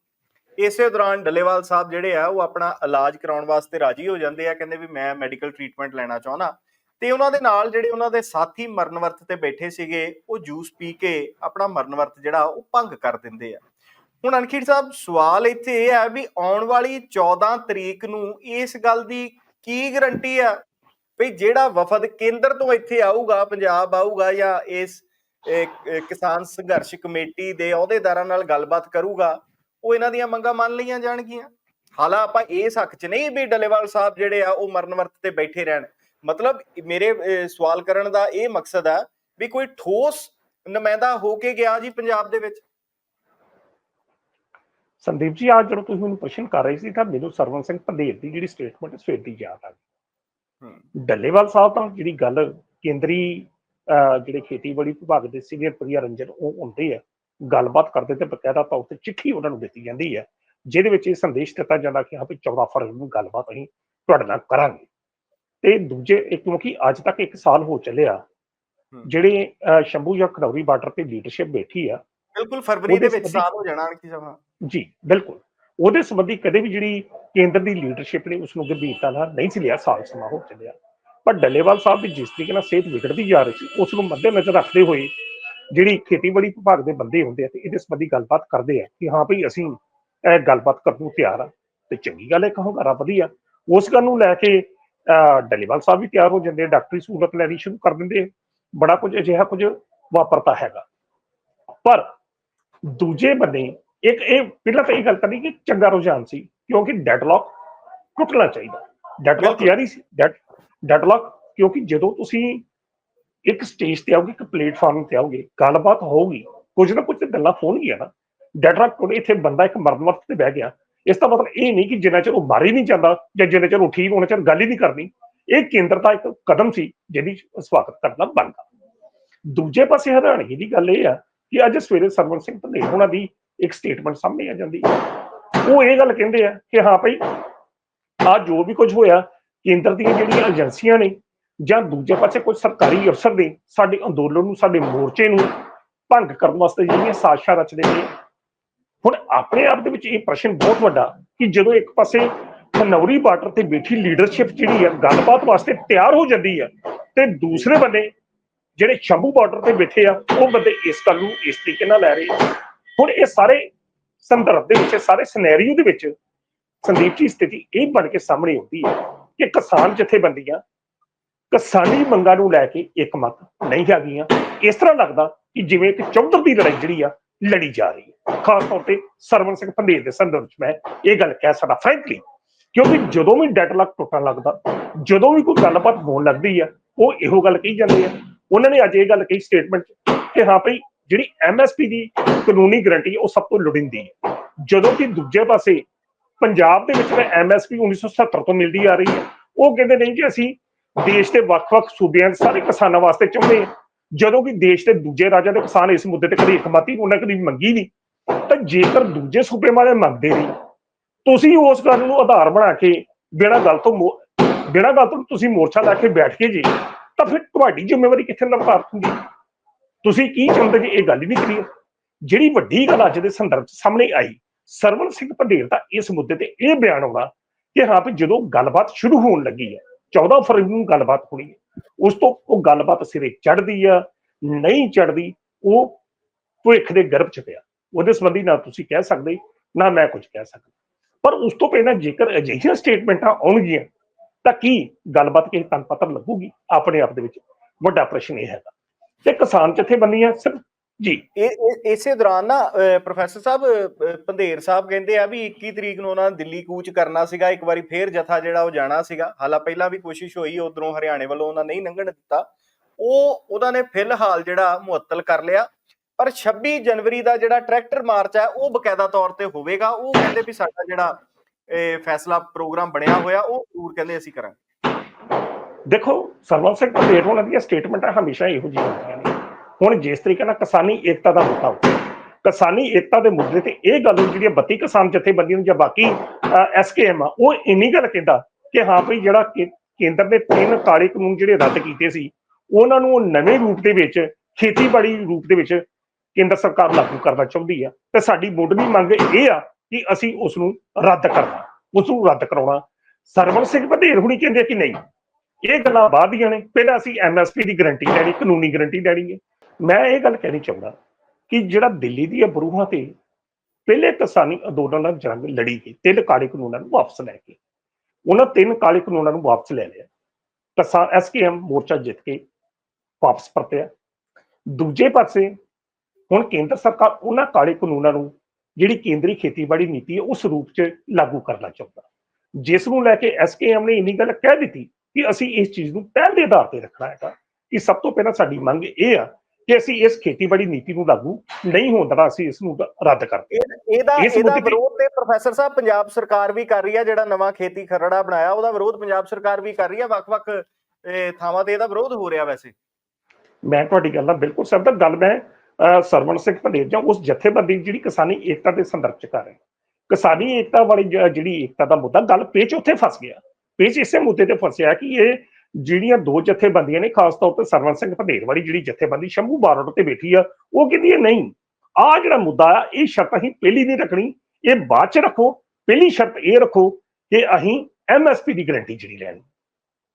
ਇਸੇ ਦੌਰਾਨ ਡੱਲੇਵਾਲ ਸਾਹਿਬ ਜਿਹੜੇ ਆ ਉਹ ਆਪਣਾ ਇਲਾਜ ਕਰਾਉਣ ਵਾਸਤੇ ਰਾਜੀ ਹੋ ਜਾਂਦੇ ਆ, ਕਹਿੰਦੇ ਵੀ ਮੈਂ ਮੈਡੀਕਲ ਟ੍ਰੀਟਮੈਂਟ ਲੈਣਾ ਚਾਹੁੰਦਾ। ਤੇ ਉਹਨਾਂ ਦੇ ਨਾਲ ਜਿਹੜੇ ਉਹਨਾਂ ਦੇ ਸਾਥੀ ਮਰਨ ਵਰਤ ਤੇ ਬੈਠੇ ਸੀਗੇ, ਉਹ ਜੂਸ ਪੀ ਕੇ ਆਪਣਾ ਮਰਨ ਵਰਤ ਜਿਹੜਾ ਉਹ ਭੰਗ ਕਰ ਦਿੰਦੇ ਆ। ਹੁਣ ਅਨਖੀਰ ਸਾਹਿਬ, ਸਵਾਲ ਇੱਥੇ ਇਹ ਹੈ ਵੀ ਆਉਣ ਵਾਲੀ 14 ਤਰੀਕ ਨੂੰ ਇਸ ਗੱਲ ਦੀ ਕੀ ਗਰੰਟੀ ਆ? ਵੀ ਜਿਹੜਾ ਵਫਦ ਕੇਂਦਰ ਤੋਂ ਇੱਥੇ ਆਊਗਾ, ਪੰਜਾਬ ਆਊਗਾ ਜਾਂ ਇਸ ਕਿਸਾਨ ਸੰਘਰਸ਼ ਕਮੇਟੀ ਦੇ ਅਹੁਦੇਦਾਰਾਂ ਨਾਲ ਗੱਲਬਾਤ ਕਰੂਗਾ, ਉਹ ਇਹਨਾਂ ਦੀਆਂ ਮੰਗਾਂ ਮੰਨ ਲਈਆਂ ਜਾਣਗੀਆਂ। ਹਾਲਾ ਆਪਾਂ ਇਸ ਹੱਕ 'ਚ ਨਹੀਂ ਵੀ ਡੱਲੇਵਾਲ ਸਾਹਿਬ ਜਿਹੜੇ ਆ, ਉਹ ਮਰਨ ਵਰਤ ਤੇ ਬੈਠੇ ਰਹਿਣ। ਮਤਲਬ ਮੇਰੇ ਸਵਾਲ ਕਰਨ ਦਾ ਇਹ ਮਕਸਦ ਆ ਵੀ ਕੋਈ ਠੋਸ ਨੁਮਾਇੰਦਾ ਹੋ ਕੇ ਗਿਆ ਜੀ ਪੰਜਾਬ ਦੇ ਵਿੱਚ? ਸੰਦੀਪ ਜੀ ਅੱਜ ਜਦੋਂ ਤੁਸੀਂ ਮੈਨੂੰ ਪ੍ਰਸ਼ਨ ਕਰ ਰਹੇ ਸੀ ਤਾਂ ਮੈਨੂੰ ਸਰਵਨ ਸਿੰਘ ਪੰਧੇਰ ਦੀ ਜਿਹੜੀ ਸਟੇਟਮੈਂਟ ਸਵੇਰ ਦੀ ਯਾਦ ਆ ਗਈ। ਡੱਲੇਵਾਲ ਸਾਹਿਬ ਤਾਂ ਜਿਹੜੀ ਗੱਲ ਕੇਂਦਰੀ ਜਿਹੜੇ ਖੇਤੀਬਾੜੀ ਵਿਭਾਗ ਦੇ ਸੀਨੀਅਰ ਪ੍ਰਿਆ ਰੰਜਨ ਉਹ ਹੁੰਦੇ ਆ ਗੱਲਬਾਤ ਕਰਦੇ ਤੇ ਬਕਾਇਦਾ ਤੌਰ ਤੇ ਚਿੱਠੀ ਉਹਨਾਂ ਨੂੰ ਦਿੱਤੀ ਜਾਂਦੀ ਹੈ ਜਿਹਦੇ ਵਿੱਚ ਇਹ ਸੰਦੇਸ਼ ਦਿੱਤਾ ਜਾਂਦਾ ਕਿ ਹਾਂ ਵੀ 14 ਫਰਵਰੀ ਨੂੰ ਗੱਲਬਾਤ ਅਸੀਂ ਤੁਹਾਡੇ ਨਾਲ ਕਰਾਂਗੇ। ਤੇ ਦੂਜੇ ਇੱਕ ਕਿਉਂਕਿ ਅੱਜ ਤੱਕ ਇੱਕ ਸਾਲ ਹੋ ਚੱਲਿਆ। ਜਿਹੜੇ ਸ਼ੰਭੂ ਜਾਂ ਖਨੌਰੀ ਬਾਰਡਰ ਤੇ ਲੀਡਰਸ਼ਿਪ ਬੈਠੀ ਆ ਬਿਲਕੁਲ ਫਰਵਰੀ ਦੇ ਵਿੱਚ ਸਾਲ ਹੋ ਜਾਣਾ ਸਾਹਿਬ ਹਾਂ ਜੀ ਬਿਲਕੁਲ। ਉਹਦੇ ਸੰਬੰਧੀ ਕਦੇ ਵੀ ਜਿਹੜੀ ਕੇਂਦਰ ਦੀ ਲੀਡਰਸ਼ਿਪ ਨੇ ਉਸ ਨੂੰ ਗੰਭੀਰਤਾ ਨਾਲ ਨਹੀਂ ਸੀ ਲਿਆ ਸਾਲ ਸਮਾਂ ਹੋ ਚੱਲਿਆ। ਪਰ ਡੱਲੇਵਾਲ ਸਾਹਿਬ ਦੀ ਜਿਸ ਤਰੀਕੇ ਨਾਲ ਸਿਹਤ ਵਿਗੜਦੀ ਜਾ ਰਹੀ ਸੀ ਉਸ ਨੂੰ ਮੱਦੇਨਜ਼ਰ ਰੱਖਦੇ ਹੋਏ ਜਿਹੜੀ ਖੇਤੀਬਾੜੀ ਵਿਭਾਗ ਦੇ ਬੰਦੇ ਹੁੰਦੇ ਆ ਤੇ ਇਹਦੇ ਸੰਬੰਧੀ ਗੱਲਬਾਤ ਕਰਦੇ ਆ ਕਿ ਹਾਂ ਭਈ ਅਸੀਂ ਇਹ ਗੱਲਬਾਤ ਕਰਨ ਨੂੰ ਤਿਆਰ ਆ ਤੇ ਚੰਗੀ ਗੱਲ ਹੈ ਕਹੋ ਘਰਾ ਵਧੀਆ ਉਸ ਗੱਲ ਨੂੰ ਲੈ ਕੇ ਅਹ, ਡੱਲੇਵਾਲ ਸਾਹਿਬ ਵੀ ਤਿਆਰ ਹੋ ਜਾਂਦੇ ਡਾਕਟਰੀ ਸਹੂਲਤ ਲੈਣੀ ਸ਼ੁਰੂ ਕਰ ਦਿੰਦੇ ਬੜਾ ਕੁਝ ਅਜਿਹਾ ਕੁਝ ਵਾਪਰਤਾ ਹੈਗਾ। ਪਰ ਦੂਜੇ ਬੰਨੇ ਇੱਕ ਇਹ ਪਹਿਲਾਂ ਤਾਂ ਇਹ ਗੱਲ ਕਰਨੀ ਕਿ ਚੰਗਾ ਰੁਝਾਨ ਸੀ ਕਿਉਂਕਿ ਡੈਡਲੌਕ ਟੁੱਟਣਾ ਚਾਹੀਦਾ। ਡੈਡਲੌਕ। ਯਾਰੀ ਸੀ ਡੈਡਲੌਕ ਕਿਉਂਕਿ ਜਦੋਂ ਤੁਸੀਂ ਇੱਕ ਸਟੇਜ ਤੇ ਆਓਗੇ ਇੱਕ ਪਲੇਟਫਾਰਮ ਤੇ ਆਓਗੇ ਗੱਲਬਾਤ ਹੋਊਗੀ ਕੁਝ ਨਾ ਕੁਝ ਗੱਲਾਂ ਹੋਣਗੀਆਂ ਨਾ। ਡੈਡਲੌਕ ਟੁੱਟੇ ਇੱਥੇ ਬੰਦਾ ਇੱਕ ਮਰਨ ਵਰਤ ਤੇ ਬਹਿ ਗਿਆ। ਇਸ ਦਾ ਮਤਲਬ ਇਹ ਨਹੀਂ ਕਿ ਜਿੰਨਾ ਚਿਰ ਉਹ ਮਾਰੀ ਨਹੀਂ ਜਾਂਦਾ ਜਾਂ ਜਿੰਨਾ ਚਿਰ ਉਹ ਠੀਕ ਹੋਣਾ ਚਿਰ ਗੱਲ ਹੀ ਨਹੀਂ ਕਰਨੀ। ਇਹ ਕੇਂਦਰ ਦਾ ਇੱਕ ਕਦਮ ਸੀ ਜਿਹਦੀ ਸਵਾਗਤ ਕਰਨਾ ਬਣਦਾ। ਦੂਜੇ ਪਾਸੇ ਹੈਰਾਨਗੀ ਦੀ ਗੱਲ ਇਹ ਆ ਕਿ ਅੱਜ ਸਵੇਰੇ ਸਰਵਨ ਸਿੰਘ ਪੰਧੇਰ ਉਹਨਾਂ ਦੀ ਇੱਕ ਸਟੇਟਮੈਂਟ ਸਾਹਮਣੇ ਆ ਜਾਂਦੀ ਹੈ ਉਹ ਇਹ ਗੱਲ ਕਹਿੰਦੇ ਆ ਕਿ ਹਾਂ ਭਾਈ, ਆ ਜੋ ਵੀ ਕੁਝ ਹੋਇਆ, ਕੇਂਦਰ ਦੀਆਂ ਜਿਹੜੀਆਂ ਏਜੰਸੀਆਂ ਨੇ ਜਾਂ ਦੂਜੇ ਪਾਸੇ ਕੁਝ ਸਰਕਾਰੀ ਅਫਸਰ ਨੇ, ਸਾਡੇ ਅੰਦੋਲਨ ਨੂੰ, ਸਾਡੇ ਮੋਰਚੇ ਨੂੰ ਭੰਗ ਕਰਨ ਵਾਸਤੇ ਜਿਹੜੀਆਂ ਸਾਜ਼ਿਸ਼ਾਂ ਰਚਦੇ ਨੇ, ਹੁਣ ਆਪਣੇ ਆਪ ਦੇ ਵਿੱਚ ਇਹ ਪ੍ਰਸ਼ਨ ਬਹੁਤ ਵੱਡਾ ਕਿ ਜਦੋਂ ਇੱਕ ਪਾਸੇ ਖਨੌਰੀ ਬਾਰਡਰ ਤੇ ਬੈਠੀ ਲੀਡਰਸ਼ਿਪ ਜਿਹੜੀ ਆ, ਗੱਲਬਾਤ ਵਾਸਤੇ ਤਿਆਰ ਹੋ ਜਾਂਦੀ ਹੈ ਤੇ ਦੂਸਰੇ ਬੰਦੇ ਜਿਹੜੇ ਸ਼ੰਭੂ ਬਾਰਡਰ ਤੇ ਬੈਠੇ ਆ, ਉਹ ਬੰਦੇ ਇਸ ਗੱਲ ਨੂੰ ਇਸ ਤਰੀਕੇ ਨਾਲ ਲੈ ਰਹੇ ਆ। ਹੁਣ ਇਹ ਸਾਰੇ ਸੰਦਰਭ ਦੇ ਵਿੱਚ, ਸਾਰੇ ਸਿਨੈਰੀਓ ਦੇ ਵਿੱਚ ਸੰਦੀਪ ਜੀ, ਸਥਿਤੀ ਇਹ ਬਣ ਕੇ ਸਾਹਮਣੇ ਆਉਂਦੀ ਹੈ ਕਿ ਕਿਸਾਨ ਜਥੇਬੰਦੀਆਂ ਕਿਸਾਨੀ ਮੰਗਾਂ ਨੂੰ ਲੈ ਕੇ ਇੱਕਮਤ ਨਹੀਂ ਹੈਗੀਆਂ। ਇਸ ਤਰ੍ਹਾਂ ਲੱਗਦਾ ਕਿ ਜਿਵੇਂ ਇੱਕ ਚੌਧਰ ਦੀ ਲੜਾਈ ਜਿਹੜੀ ਆ, ਲੜੀ ਜਾ ਰਹੀ ਹੈ। ਖਾਸ ਤੌਰ ਤੇ ਸਰਵਨ ਸਿੰਘ ਪੰਧੇਰ ਦੇ ਸੰਦਰਭ ਵਿੱਚ ਮੈਂ ਇਹ ਗੱਲ ਕਹਿ ਸਕਦਾ ਫ੍ਰੈਂਕਲੀ ਕਿਉਂਕਿ ਜਦੋਂ ਵੀ ਡੈਡਲੌਕ ਟੁੱਟਣ ਲੱਗਦਾ, ਜਦੋਂ ਵੀ ਕੋਈ ਗੱਲਬਾਤ ਹੋਣ ਲੱਗਦੀ ਆ, ਉਹ ਇਹੋ ਗੱਲ ਕਹੀ ਜਾਂਦੇ ਆ। ਉਹਨਾਂ ਨੇ ਅੱਜ ਇਹ ਗੱਲ ਕਹੀ ਸਟੇਟਮੈਂਟ ਕਿ ਹਾਂ ਭਈ ਜਿਹੜੀ ਐਮਐਸਪੀ ਦੀ ਕਾਨੂੰਨੀ ਗਰੰਟੀ ਹੈ ਉਹ ਸਭ ਤੋਂ ਲੋੜੀਂਦੀ ਹੈ। ਜਦੋਂ ਕਿ ਦੂਜੇ ਪਾਸੇ ਪੰਜਾਬ ਦੇ ਵਿੱਚ ਤਾਂ ਐਮਐਸਪੀ 1970 ਤੋਂ ਮਿਲਦੀ ਆ ਰਹੀ ਹੈ। ਉਹ ਕਹਿੰਦੇ ਨਹੀਂ ਕਿ ਅਸੀਂ ਦੇਸ਼ ਦੇ ਵੱਖ-ਵੱਖ ਸੂਬਿਆਂ ਦੇ ਸਾਰੇ ਕਿਸਾਨਾਂ ਵਾਸਤੇ ਚਾਹੁੰਦੇ ਹਾਂ। ਜਦੋਂ ਕਿ ਦੇਸ਼ ਦੇ ਦੂਜੇ ਰਾਜਾਂ ਦੇ ਕਿਸਾਨ ਇਸ ਮੁੱਦੇ ਤੇ ਕਦੀ ਇਕਮਤੀ ਉਹਨਾਂ ਕਦੀ ਮੰਗੀ ਨਹੀਂ। ਤਾਂ ਜੇਕਰ ਦੂਜੇ ਸੂਬੇ ਵਾਲੇ ਮੰਗਦੇ ਨਹੀਂ, ਤੁਸੀਂ ਉਸ ਗੱਲ ਨੂੰ ਆਧਾਰ ਬਣਾ ਕੇ ਬਿਨਾਂ ਗੱਲ ਤੋਂ ਮੋ- ਬਿਨਾਂ ਗੱਲ ਤੋਂ ਤੁਸੀਂ ਮੋਰਚਾ ਲਾ ਕੇ ਬੈਠ ਕੇ ਜੀ, ਤਾਂ ਫਿਰ ਤੁਹਾਡੀ ਜ਼ਿੰਮੇਵਾਰੀ ਕਿੱਥੇ ਨਿਰਧਾਰਤ ਹੁੰਦੀ ਤੁਸੀਂ ਕੀ ਚਾਹੁੰਦੇ ਜੀ? ਇਹ ਗੱਲ ਹੀ ਨਹੀਂ ਕਲੀਅਰ ਜਿਹੜੀ ਵੱਡੀ ਗੱਲ ਅੱਜ ਦੇ ਸੰਦਰਭ 'ਚ ਸਾਹਮਣੇ ਆਈ ਸਰਵਨ ਸਿੰਘ ਪੰਡੇਰ ਦਾ ਇਸ ਮੁੱਦੇ ਤੇ ਇਹ ਬਿਆਨ ਆਉਣਾ ਕਿ ਹਾਂ ਵੀ ਜਦੋਂ ਗੱਲਬਾਤ ਸ਼ੁਰੂ ਹੋਣ ਲੱਗੀ ਹੈ 14 ਫਰਵਰੀ ਨੂੰ ਗੱਲਬਾਤ ਹੋਣੀ ਹੈ, ਉਸ ਤੋਂ ਉਹ ਗੱਲਬਾਤ ਸਿਰੇ ਚੜਦੀ ਆ, ਨਹੀਂ ਚੜਦੀ ਉਹ ਭਵਿੱਖ ਦੇ ਗਰਭ 'ਚ ਪਿਆ। ਉਹਦੇ ਸੰਬੰਧੀ ਨਾ ਤੁਸੀਂ ਕਹਿ ਸਕਦੇ, ਨਾ ਮੈਂ ਕੁਝ ਕਹਿ ਸਕਦਾ। ਪਰ ਉਸ ਤੋਂ ਪਹਿਲਾਂ ਜੇਕਰ ਅਜਿਹੀਆਂ ਸਟੇਟਮੈਂਟਾਂ ਆਉਣਗੀਆਂ, ਤਾਂ ਕੀ ਗੱਲਬਾਤ ਕਿਸੇ ਤਨ ਪੱਤਰ ਲੱਗੂਗੀ? ਆਪਣੇ ਆਪ ਦੇ ਵਿੱਚ ਵੱਡਾ ਪ੍ਰਸ਼ਨ ਇਹ ਹੈਗਾ। ਤੇ ਕਿਸਾਨ ਜਥੇਬੰਦੀਆਂ ਸਿਰਫ ਜੀ। ਇਹ ਇਸੇ ਦੌਰਾਨ ਨਾ ਪ੍ਰੋਫੈਸਰ ਸਾਹਿਬ ਪੰਧੇਰ ਸਾਹਿਬ ਕਹਿੰਦੇ ਆ ਵੀ 21 ਤਰੀਕ ਨੂੰ ਉਹਨਾਂ ਨੇ ਦਿੱਲੀ ਕੂਚ ਕਰਨਾ ਸੀਗਾ, ਇੱਕ ਵਾਰੀ ਫੇਰ ਜਥਾ ਜਿਹੜਾ ਉਹ ਜਾਣਾ ਸੀਗਾ। ਹਾਲਾ ਪਹਿਲਾਂ ਵੀ ਕੋਸ਼ਿਸ਼ ਹੋਈ, ਉਧਰੋਂ ਹਰਿਆਣੇ ਵੱਲੋਂ ਉਹਨਾਂ ਨਹੀਂ ਲੰਘਣ ਦਿੱਤਾ। ਉਹ, ਉਹਨਾਂ ਨੇ ਫਿਲਹਾਲ ਜਿਹੜਾ ਮੁਅੱਤਲ ਕਰ ਲਿਆ। ਪਰ 26 ਜਨਵਰੀ ਦਾ ਜਿਹੜਾ ਟਰੈਕਟਰ ਮਾਰਚ ਹੈ ਉਹ ਬਕਾਇਦਾ ਤੌਰ ਤੇ ਹੋਵੇਗਾ। ਉਹ ਕਹਿੰਦੇ ਵੀ ਸਾਡਾ ਜਿਹੜਾ, ਇਹ ਫੈਸਲਾ ਪ੍ਰੋਗਰਾਮ ਬਣਿਆ ਹੋਇਆ, ਉਹ ਜ਼ਰੂਰ ਕਹਿੰਦੇ ਅਸੀਂ ਕਰਾਂਗੇ। ਦੇਖੋ, ਸਰਵਨ ਸਿੰਘ ਪੰਡੇਰ ਉਹਨਾਂ ਦੀਆਂ ਸਟੇਟਮੈਂਟਾਂ ਹਮੇਸ਼ਾ ਇਹੋ ਜਿਹੀਆਂ ਹੁੰਦੀਆਂ ਨੇ। ਹੁਣ ਜਿਸ ਤਰੀਕੇ ਨਾਲ ਕਿਸਾਨੀ ਏਕਤਾ ਦਾ ਮੁੱਦਾ ਉੱਠਿਆ, ਕਿਸਾਨੀ ਏਕਤਾ ਦੇ ਮੁੱਦੇ ਤੇ ਇਹ ਗੱਲ ਜਿਹੜੀਆਂ 32 ਕਿਸਾਨ ਜਥੇਬੰਦੀਆਂ ਜਾਂ ਬਾਕੀ ਐਸਕੇਐਮ ਆ, ਉਹ ਇੰਨੀ ਗੱਲ ਕਹਿੰਦਾ ਕਿ ਹਾਂ ਭਈ ਜਿਹੜਾ ਕੇ- ਕੇਂਦਰ ਦੇ ਤਿੰਨ ਕਾਲੇ ਕਾਨੂੰਨ ਜਿਹੜੇ ਰੱਦ ਕੀਤੇ ਸੀ, ਉਹਨਾਂ ਨੂੰ ਉਹ ਨਵੇਂ ਰੂਪ ਦੇ ਵਿੱਚ, ਖੇਤੀਬਾੜੀ ਰੂਪ ਦੇ ਵਿੱਚ ਕੇਂਦਰ ਸਰਕਾਰ ਲਾਗੂ ਕਰਨਾ ਚਾਹੁੰਦੀ ਆ। ਤੇ ਸਾਡੀ ਮੁੱਢਲੀ ਮੰਗ ਇਹ ਆ ਕਿ ਅਸੀਂ ਉਸ ਨੂੰ ਰੱਦ ਕਰਨਾ ਉਸ ਨੂੰ ਰੱਦ ਕਰਾਉਣਾ। ਸਰਵਨ ਸਿੰਘ ਵਧੇਰ ਹੁਣੀ ਕਹਿੰਦੇ ਆ ਕਿ ਨਹੀਂ ਇਹ ਗੱਲਾਂ ਬਾਅਦ ਦੀਆਂ ਨੇ। ਪਹਿਲਾਂ ਅਸੀਂ ਐਮਐਸਪੀ ਦੀ ਗਾਰੰਟੀ ਲੈਣੀ, ਕਾਨੂੰਨੀ ਗਾਰੰਟੀ ਲੈਣੀ ਹੈ। ਮੈਂ ਇਹ ਗੱਲ ਕਹਿਣੀ ਚਾਹੁੰਦਾ ਕਿ ਜਿਹੜਾ ਦਿੱਲੀ ਦੀਆਂ ਬਰੂਹਾਂ ਤੇ ਪਹਿਲੇ ਕਿਸਾਨੀ ਅੰਦੋਲਨ ਨਾਲ ਜੰਗ ਲੜੀ ਗਈ, ਤਿੰਨ ਕਾਲੇ ਕਾਨੂੰਨਾਂ ਨੂੰ ਵਾਪਸ ਲੈ ਕੇ। ਉਹਨਾਂ ਤਿੰਨ ਕਾਲੇ ਕਾਨੂੰਨਾਂ ਨੂੰ ਵਾਪਸ ਲੈ ਲਿਆ। ਕਿਸਾਨ ਐਸਕੇਐਮ ਮੋਰਚਾ ਜਿੱਤ ਕੇ ਵਾਪਸ ਪਰਤਿਆ। ਦੂਜੇ ਪਾਸੇ ਹੁਣ ਕੇਂਦਰ ਸਰਕਾਰ ਉਹਨਾਂ ਕਾਲੇ ਕਾਨੂੰਨਾਂ ਨੂੰ ਜਿਹੜੀ ਕੇਂਦਰੀ ਖੇਤੀਬਾੜੀ ਨੀਤੀ ਹੈ, ਉਸ ਰੂਪ 'ਚ ਲਾਗੂ ਕਰਨਾ ਚਾਹੁੰਦਾ। ਜਿਸ ਨੂੰ ਲੈ ਕੇ ਐਸਕੇਐਮ ਨੇ ਇੰਨੀ ਗੱਲ ਕਹਿ ਦਿੱਤੀ ਕਿ ਅਸੀਂ ਇਸ ਚੀਜ਼ ਨੂੰ ਪਹਿਲ ਦੇ ਆਧਾਰ ਤੇ ਰੱਖਣਾ ਹੈਗਾ। ਕਿ ਸਭ ਤੋਂ ਪਹਿਲਾਂ ਸਾਡੀ ਮੰਗ ਇਹ ਆ ਕਿ ਅਸੀਂ ਇਸ ਖੇਤੀਬਾੜੀ ਨੀਤੀ ਨੂੰ ਲਾਗੂ ਨਹੀਂ ਹੋਣ ਦੇਣਾ ਅਸੀਂ ਇਸ ਨੂੰ ਰੱਦ ਕਰ ਇਹ- ਇਹਦਾ ਇਹਦਾ ਵਿਰੋਧ ਤੇ ਪ੍ਰੋਫੈਸਰ ਸਾਹਿਬ ਪੰਜਾਬ ਸਰਕਾਰ ਵੀ ਕਰ ਰਹੀ ਹੈ ਜਿਹੜਾ ਨਵਾਂ ਖੇਤੀ ਖਰੜਾ ਬਣਾਇਆ ਉਹਦਾ ਵਿਰੋਧ ਪੰਜਾਬ ਸਰਕਾਰ ਵੀ ਕਰ ਰਹੀ ਹੈ ਵੱਖ-ਵੱਖ ਥਾਵਾਂ ਤੇ ਇਹਦਾ ਵਿਰੋਧ ਹੋ ਰਿਹਾ ਵੈਸੇ। ਮੈਂ ਤੁਹਾਡੀ ਗੱਲ ਨਾਲ ਬਿਲਕੁਲ ਸਹਿਮਤ। ਗੱਲ ਮੈਂ ਸਰਵਣ ਸਿੰਘ ਭੰਡੇਰ ਜਾਂ ਉਸ ਜਥੇਬੰਦੀ ਜਿਹੜੀ ਕਿਸਾਨੀ ਏਕਤਾ ਦੇ ਸੰਦਰਭ ਚ ਕਰ ਰਿਹਾ। ਕਿਸਾਨੀ ਏਕਤਾ ਵਾਲੀ ਜਿਹੜੀ ਏਕਤਾ ਦਾ ਮੁੱਦਾ ਗੱਲ ਪੇਚ ਉੱਥੇ ਫਸ ਗਿਆ। ਪੇਚ ਇਸੇ ਮੁੱਦੇ ਤੇ ਫਸਿਆ ਕਿ ਇਹ ਜਿਹੜੀਆਂ ਦੋ ਜਥੇਬੰਦੀਆਂ ਨੇ, ਖਾਸ ਤੌਰ ਤੇ ਸਰਵਣ ਸਿੰਘ ਭੰਡੇਰ ਵਾਲੀ ਜਿਹੜੀ ਜਥੇਬੰਦੀ ਸ਼ੰਭੂ ਬਾਰਡਰ ਤੇ ਬੈਠੀ ਆ, ਉਹ ਕਹਿੰਦੀ ਹੈ ਨਹੀਂ ਆ ਜਿਹੜਾ ਮੁੱਦਾ ਆ, ਇਹ ਸ਼ਰਤ ਅਸੀਂ ਪਹਿਲੀ ਨਹੀਂ ਰੱਖਣੀ। ਇਹ ਬਾਅਦ ਚ ਰੱਖੋ, ਪਹਿਲੀ ਸ਼ਰਤ ਇਹ ਰੱਖੋ ਕਿ ਅਸੀਂ ਐਮਐਸਪੀ ਦੀ ਗਾਰੰਟੀ ਜਿਹੜੀ ਲੈਣੀ।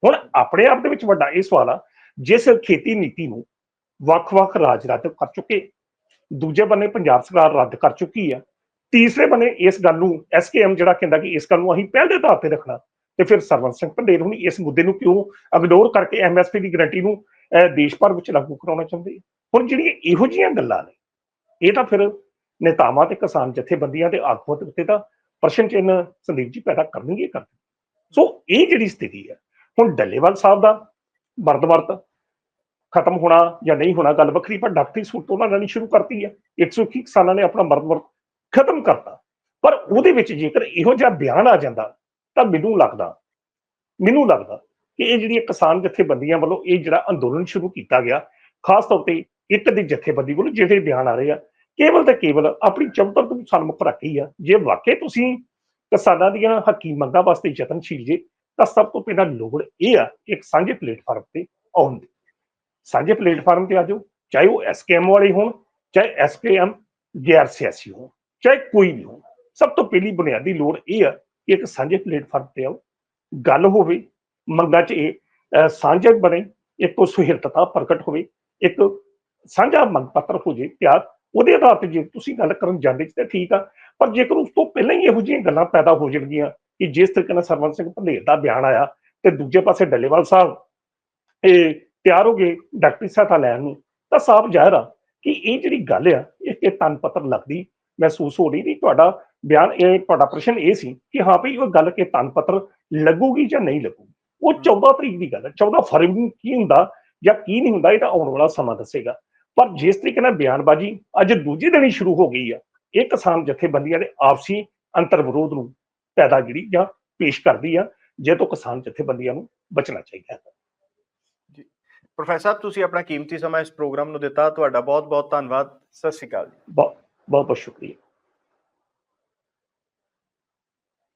ਹੁਣ ਆਪਣੇ ਆਪ ਦੇ ਵਿੱਚ ਵੱਡਾ ਇਹ ਸਵਾਲ ਆ, ਜਿਸ ਖੇਤੀ ਨੀਤੀ ਨੂੰ ਵੱਖ-ਵੱਖ ਰਾਜ ਰੱਦ ਕਰ ਚੁੱਕੇ, ਦੂਜੇ ਬੰਨੇ ਪੰਜਾਬ ਸਰਕਾਰ ਰੱਦ ਕਰ ਚੁੱਕੀ ਆ, ਤੀਸਰੇ ਬੰਨੇ ਇਸ ਗੱਲ ਨੂੰ ਐਸਕੇਐਮ ਜਿਹੜਾ ਕਹਿੰਦਾ ਕਿ ਇਸ ਗੱਲ ਨੂੰ ਅਸੀਂ ਪਹਿਲ ਦੇ ਆਧਾਰ ਤੇ ਰੱਖਣਾ। ਤੇ ਫਿਰ ਸਰਵਨ ਸਿੰਘ ਭੰਡੇਰ ਹੁਣੀ ਇਸ ਮੁੱਦੇ ਨੂੰ ਕਿਉਂ ਇਗਨੋਰ ਕਰਕੇ ਐਮਐਸਪੀ ਦੀ ਗਾਰੰਟੀ ਨੂੰ ਦੇਸ਼ ਭਰ ਵਿੱਚ ਲਾਗੂ ਕਰਾਉਣਾ ਚਾਹੁੰਦੇ ਆ? ਹੁਣ ਜਿਹੜੀਆਂ ਇਹੋ ਜਿਹੀਆਂ ਗੱਲਾਂ ਨੇ, ਇਹ ਤਾਂ ਫਿਰ ਨੇਤਾਵਾਂ ਤੇ ਕਿਸਾਨ ਜਥੇਬੰਦੀਆਂ ਦੇ ਆਗੂਆਂ ਦੇ ਉੱਤੇ ਤਾਂ ਪ੍ਰਸ਼ਨ ਚਿੰਨ੍ਹ ਸੰਦੀਪ ਜੀ ਪੈਦਾ ਕਰਨਗੇ ਕਰਦੇ ਸੋ ਇਹ ਜਿਹੜੀ ਸਥਿਤੀ ਹੈ ਹੁਣ ਡੱਲੇਵਾਲ ਸਾਹਿਬ ਦਾ ਮਰਦ ਵਰਤ ਖਤਮ ਹੋਣਾ ਜਾਂ ਨਹੀਂ ਹੋਣਾ ਗੱਲ ਵੱਖਰੀ, ਪਰ ਡਾਕਟਰੀ ਸਹੂਲਤ ਉਹਨਾਂ ਨੇ ਸ਼ੁਰੂ ਕਰਤੀ ਹੈ 121 ਕਿਸਾਨਾਂ ਨੇ ਆਪਣਾ ਮਰਦ ਵਰਤ ਖਤਮ ਕਰਤਾ। ਪਰ ਉਹਦੇ ਵਿੱਚ ਜੇਕਰ ਇਹੋ ਜਿਹਾ ਬਿਆਨ ਆ ਜਾਂਦਾ ਤਾਂ ਮੈਨੂੰ ਲੱਗਦਾ ਮੈਨੂੰ ਲੱਗਦਾ ਕਿ ਇਹ ਜਿਹੜੀਆਂ ਕਿਸਾਨ ਜਥੇਬੰਦੀਆਂ ਵੱਲੋਂ ਇਹ ਜਿਹੜਾ ਅੰਦੋਲਨ ਸ਼ੁਰੂ ਕੀਤਾ ਗਿਆ, ਖਾਸ ਤੌਰ ਤੇ ਇੱਕ ਦੀ ਜਥੇਬੰਦੀ ਵੱਲੋਂ ਜਿਹੜੇ ਬਿਆਨ ਆ ਰਹੇ ਆ, ਕੇਵਲ ਤੇ ਕੇਵਲ ਆਪਣੀ ਚੌਧਰ ਤੋਂ ਸਨਮੁਖ ਰੱਖੀ ਆ। ਜੇ ਵਾਕਈ ਤੁਸੀਂ ਕਿਸਾਨਾਂ ਦੀਆਂ ਹੱਕੀ ਮੰਗਾਂ ਵਾਸਤੇ ਯਤਨਸ਼ੀਲ ਜੇ, ਤਾਂ ਸਭ ਤੋਂ ਪਹਿਲਾਂ ਲੋੜ ਇਹ ਆ ਕਿ ਇੱਕ ਸਾਂਝੇ ਪਲੇਟਫਾਰਮ ਤੇ ਆਉਣ ਦੀ। ਸਾਂਝੇ ਪਲੇਟਫਾਰਮ ਤੇ ਆ ਜਾਓ, ਚਾਹੇ ਉਹ ਐਸਕੇਐਮ ਵਾਲੇ ਹੋਣ, ਚਾਹੇ ਐਸਕੇਐਮ ਗੈਰ ਸਿਆਸੀ ਹੋਣ, ਚਾਹੇ ਕੋਈ ਵੀ ਹੋਣ। ਸਭ ਤੋਂ ਪਹਿਲੀ ਬੁਨਿਆਦੀ ਲੋੜ ਇਹ ਆ ਕਿ ਇੱਕ ਸਾਂਝੇ ਪਲੇਟਫਾਰਮ ਤੇ ਆਓ, ਗੱਲ ਹੋਵੇ, ਮੰਗਾਂ 'ਚ ਇਹ ਸਾਂਝੇ ਬਣੇ, ਇੱਕ ਸੁਹਿਰਦਤਾ ਪ੍ਰਗਟ ਹੋਵੇ, ਇੱਕ ਸਾਂਝਾ ਮੰਗ ਪੱਤਰ ਹੋ ਜੇ ਤਿਆਰ ਉਹਦੇ ਆਧਾਰ ਤੇ ਜੇ ਤੁਸੀਂ ਗੱਲ ਕਰਨ ਜਾਂਦੇ ਤਾਂ ਠੀਕ ਆ, ਪਰ ਜੇਕਰ ਉਸ ਤੋਂ ਪਹਿਲਾਂ ਹੀ ਇਹੋ ਜਿਹੀਆਂ ਗੱਲਾਂ ਪੈਦਾ ਹੋ ਜਾਣਗੀਆਂ ਕਿ ਜਿਸ ਤਰੀਕੇ ਨਾਲ ਸਰਵਨ ਸਿੰਘ ਭੰਡੇਰ ਦਾ ਬਿਆਨ ਆਇਆ ਤੇ ਦੂਜੇ ਪਾਸੇ ਡੱਲੇਵਾਲ ਸਾਹਿਬ, ਇਹ ਤਿਆਰ ਹੋ ਗਏ ਡਾਕਟਰੀ ਸਹਾਇਤਾ ਲੈਣ ਨੂੰ, ਤਾਂ ਸਾਫ਼ ਜ਼ਾਹਿਰ ਆ ਕਿ ਇਹ ਜਿਹੜੀ ਗੱਲ ਆ, ਇਹ ਤਨ ਪੱਤਰ ਲੱਗਦੀ, ਮਹਿਸੂਸ ਹੋ ਰਹੀ ਨਹੀਂ, ਤੁਹਾਡਾ ਬਿਆਨ ਇਹ ਤੁਹਾਡਾ ਪ੍ਰਸ਼ਨ ਇਹ ਸੀ ਕਿ ਹਾਂ ਭਈ ਉਹ ਗੱਲ ਕਿ ਤਨ ਪੱਤਰ ਲੱਗੂਗੀ ਜਾਂ ਨਹੀਂ ਲੱਗੂਗੀ? ਉਹ 14 ਤਰੀਕ ਦੀ ਗੱਲ ਹੈ। 14 ਫਰਵਰੀ ਨੂੰ ਕੀ ਹੁੰਦਾ ਜਾਂ ਕੀ ਨਹੀਂ ਹੁੰਦਾ ਇਹ ਤਾਂ ਆਉਣ ਵਾਲਾ ਸਮਾਂ ਦੱਸੇਗਾ। ਪਰ ਜਿਸ ਤਰੀਕੇ ਨਾਲ ਬਿਆਨਬਾਜ਼ੀ ਅੱਜ ਦੂਜੇ ਦਿਨ ਹੀ ਸ਼ੁਰੂ ਹੋ ਗਈ ਆ ਇਹ ਕਿਸਾਨ ਜਥੇਬੰਦੀਆਂ ਦੇ ਆਪਸੀ ਅੰਤਰ ਵਿਰੋਧ ਨੂੰ ਪੈਦਾ ਜਿਹੜੀ ਜਾਂ ਪੇਸ਼ ਕਰਦੀ ਆ ਜੇ ਤੋਂ ਕਿਸਾਨ ਜਥੇਬੰਦੀਆਂ ਨੂੰ ਬਚਣਾ ਚਾਹੀਦਾ ਹੈ। ਪ੍ਰੋਫੈਸਰ ਸਾਹਿਬ ਤੁਸੀਂ ਆਪਣਾ ਕੀਮਤੀ ਸਮਾਂ ਇਸ ਪ੍ਰੋਗਰਾਮ ਨੂੰ ਦਿੱਤਾ। ਤੁਹਾਡਾ ਬਹੁਤ-ਬਹੁਤ ਧੰਨਵਾਦ। ਸਤਿ ਸ਼੍ਰੀ ਅਕਾਲ ਜੀ। ਬਹੁਤ ਬਹੁਤ ਬਹੁਤ ਸ਼ੁਕਰੀਆ।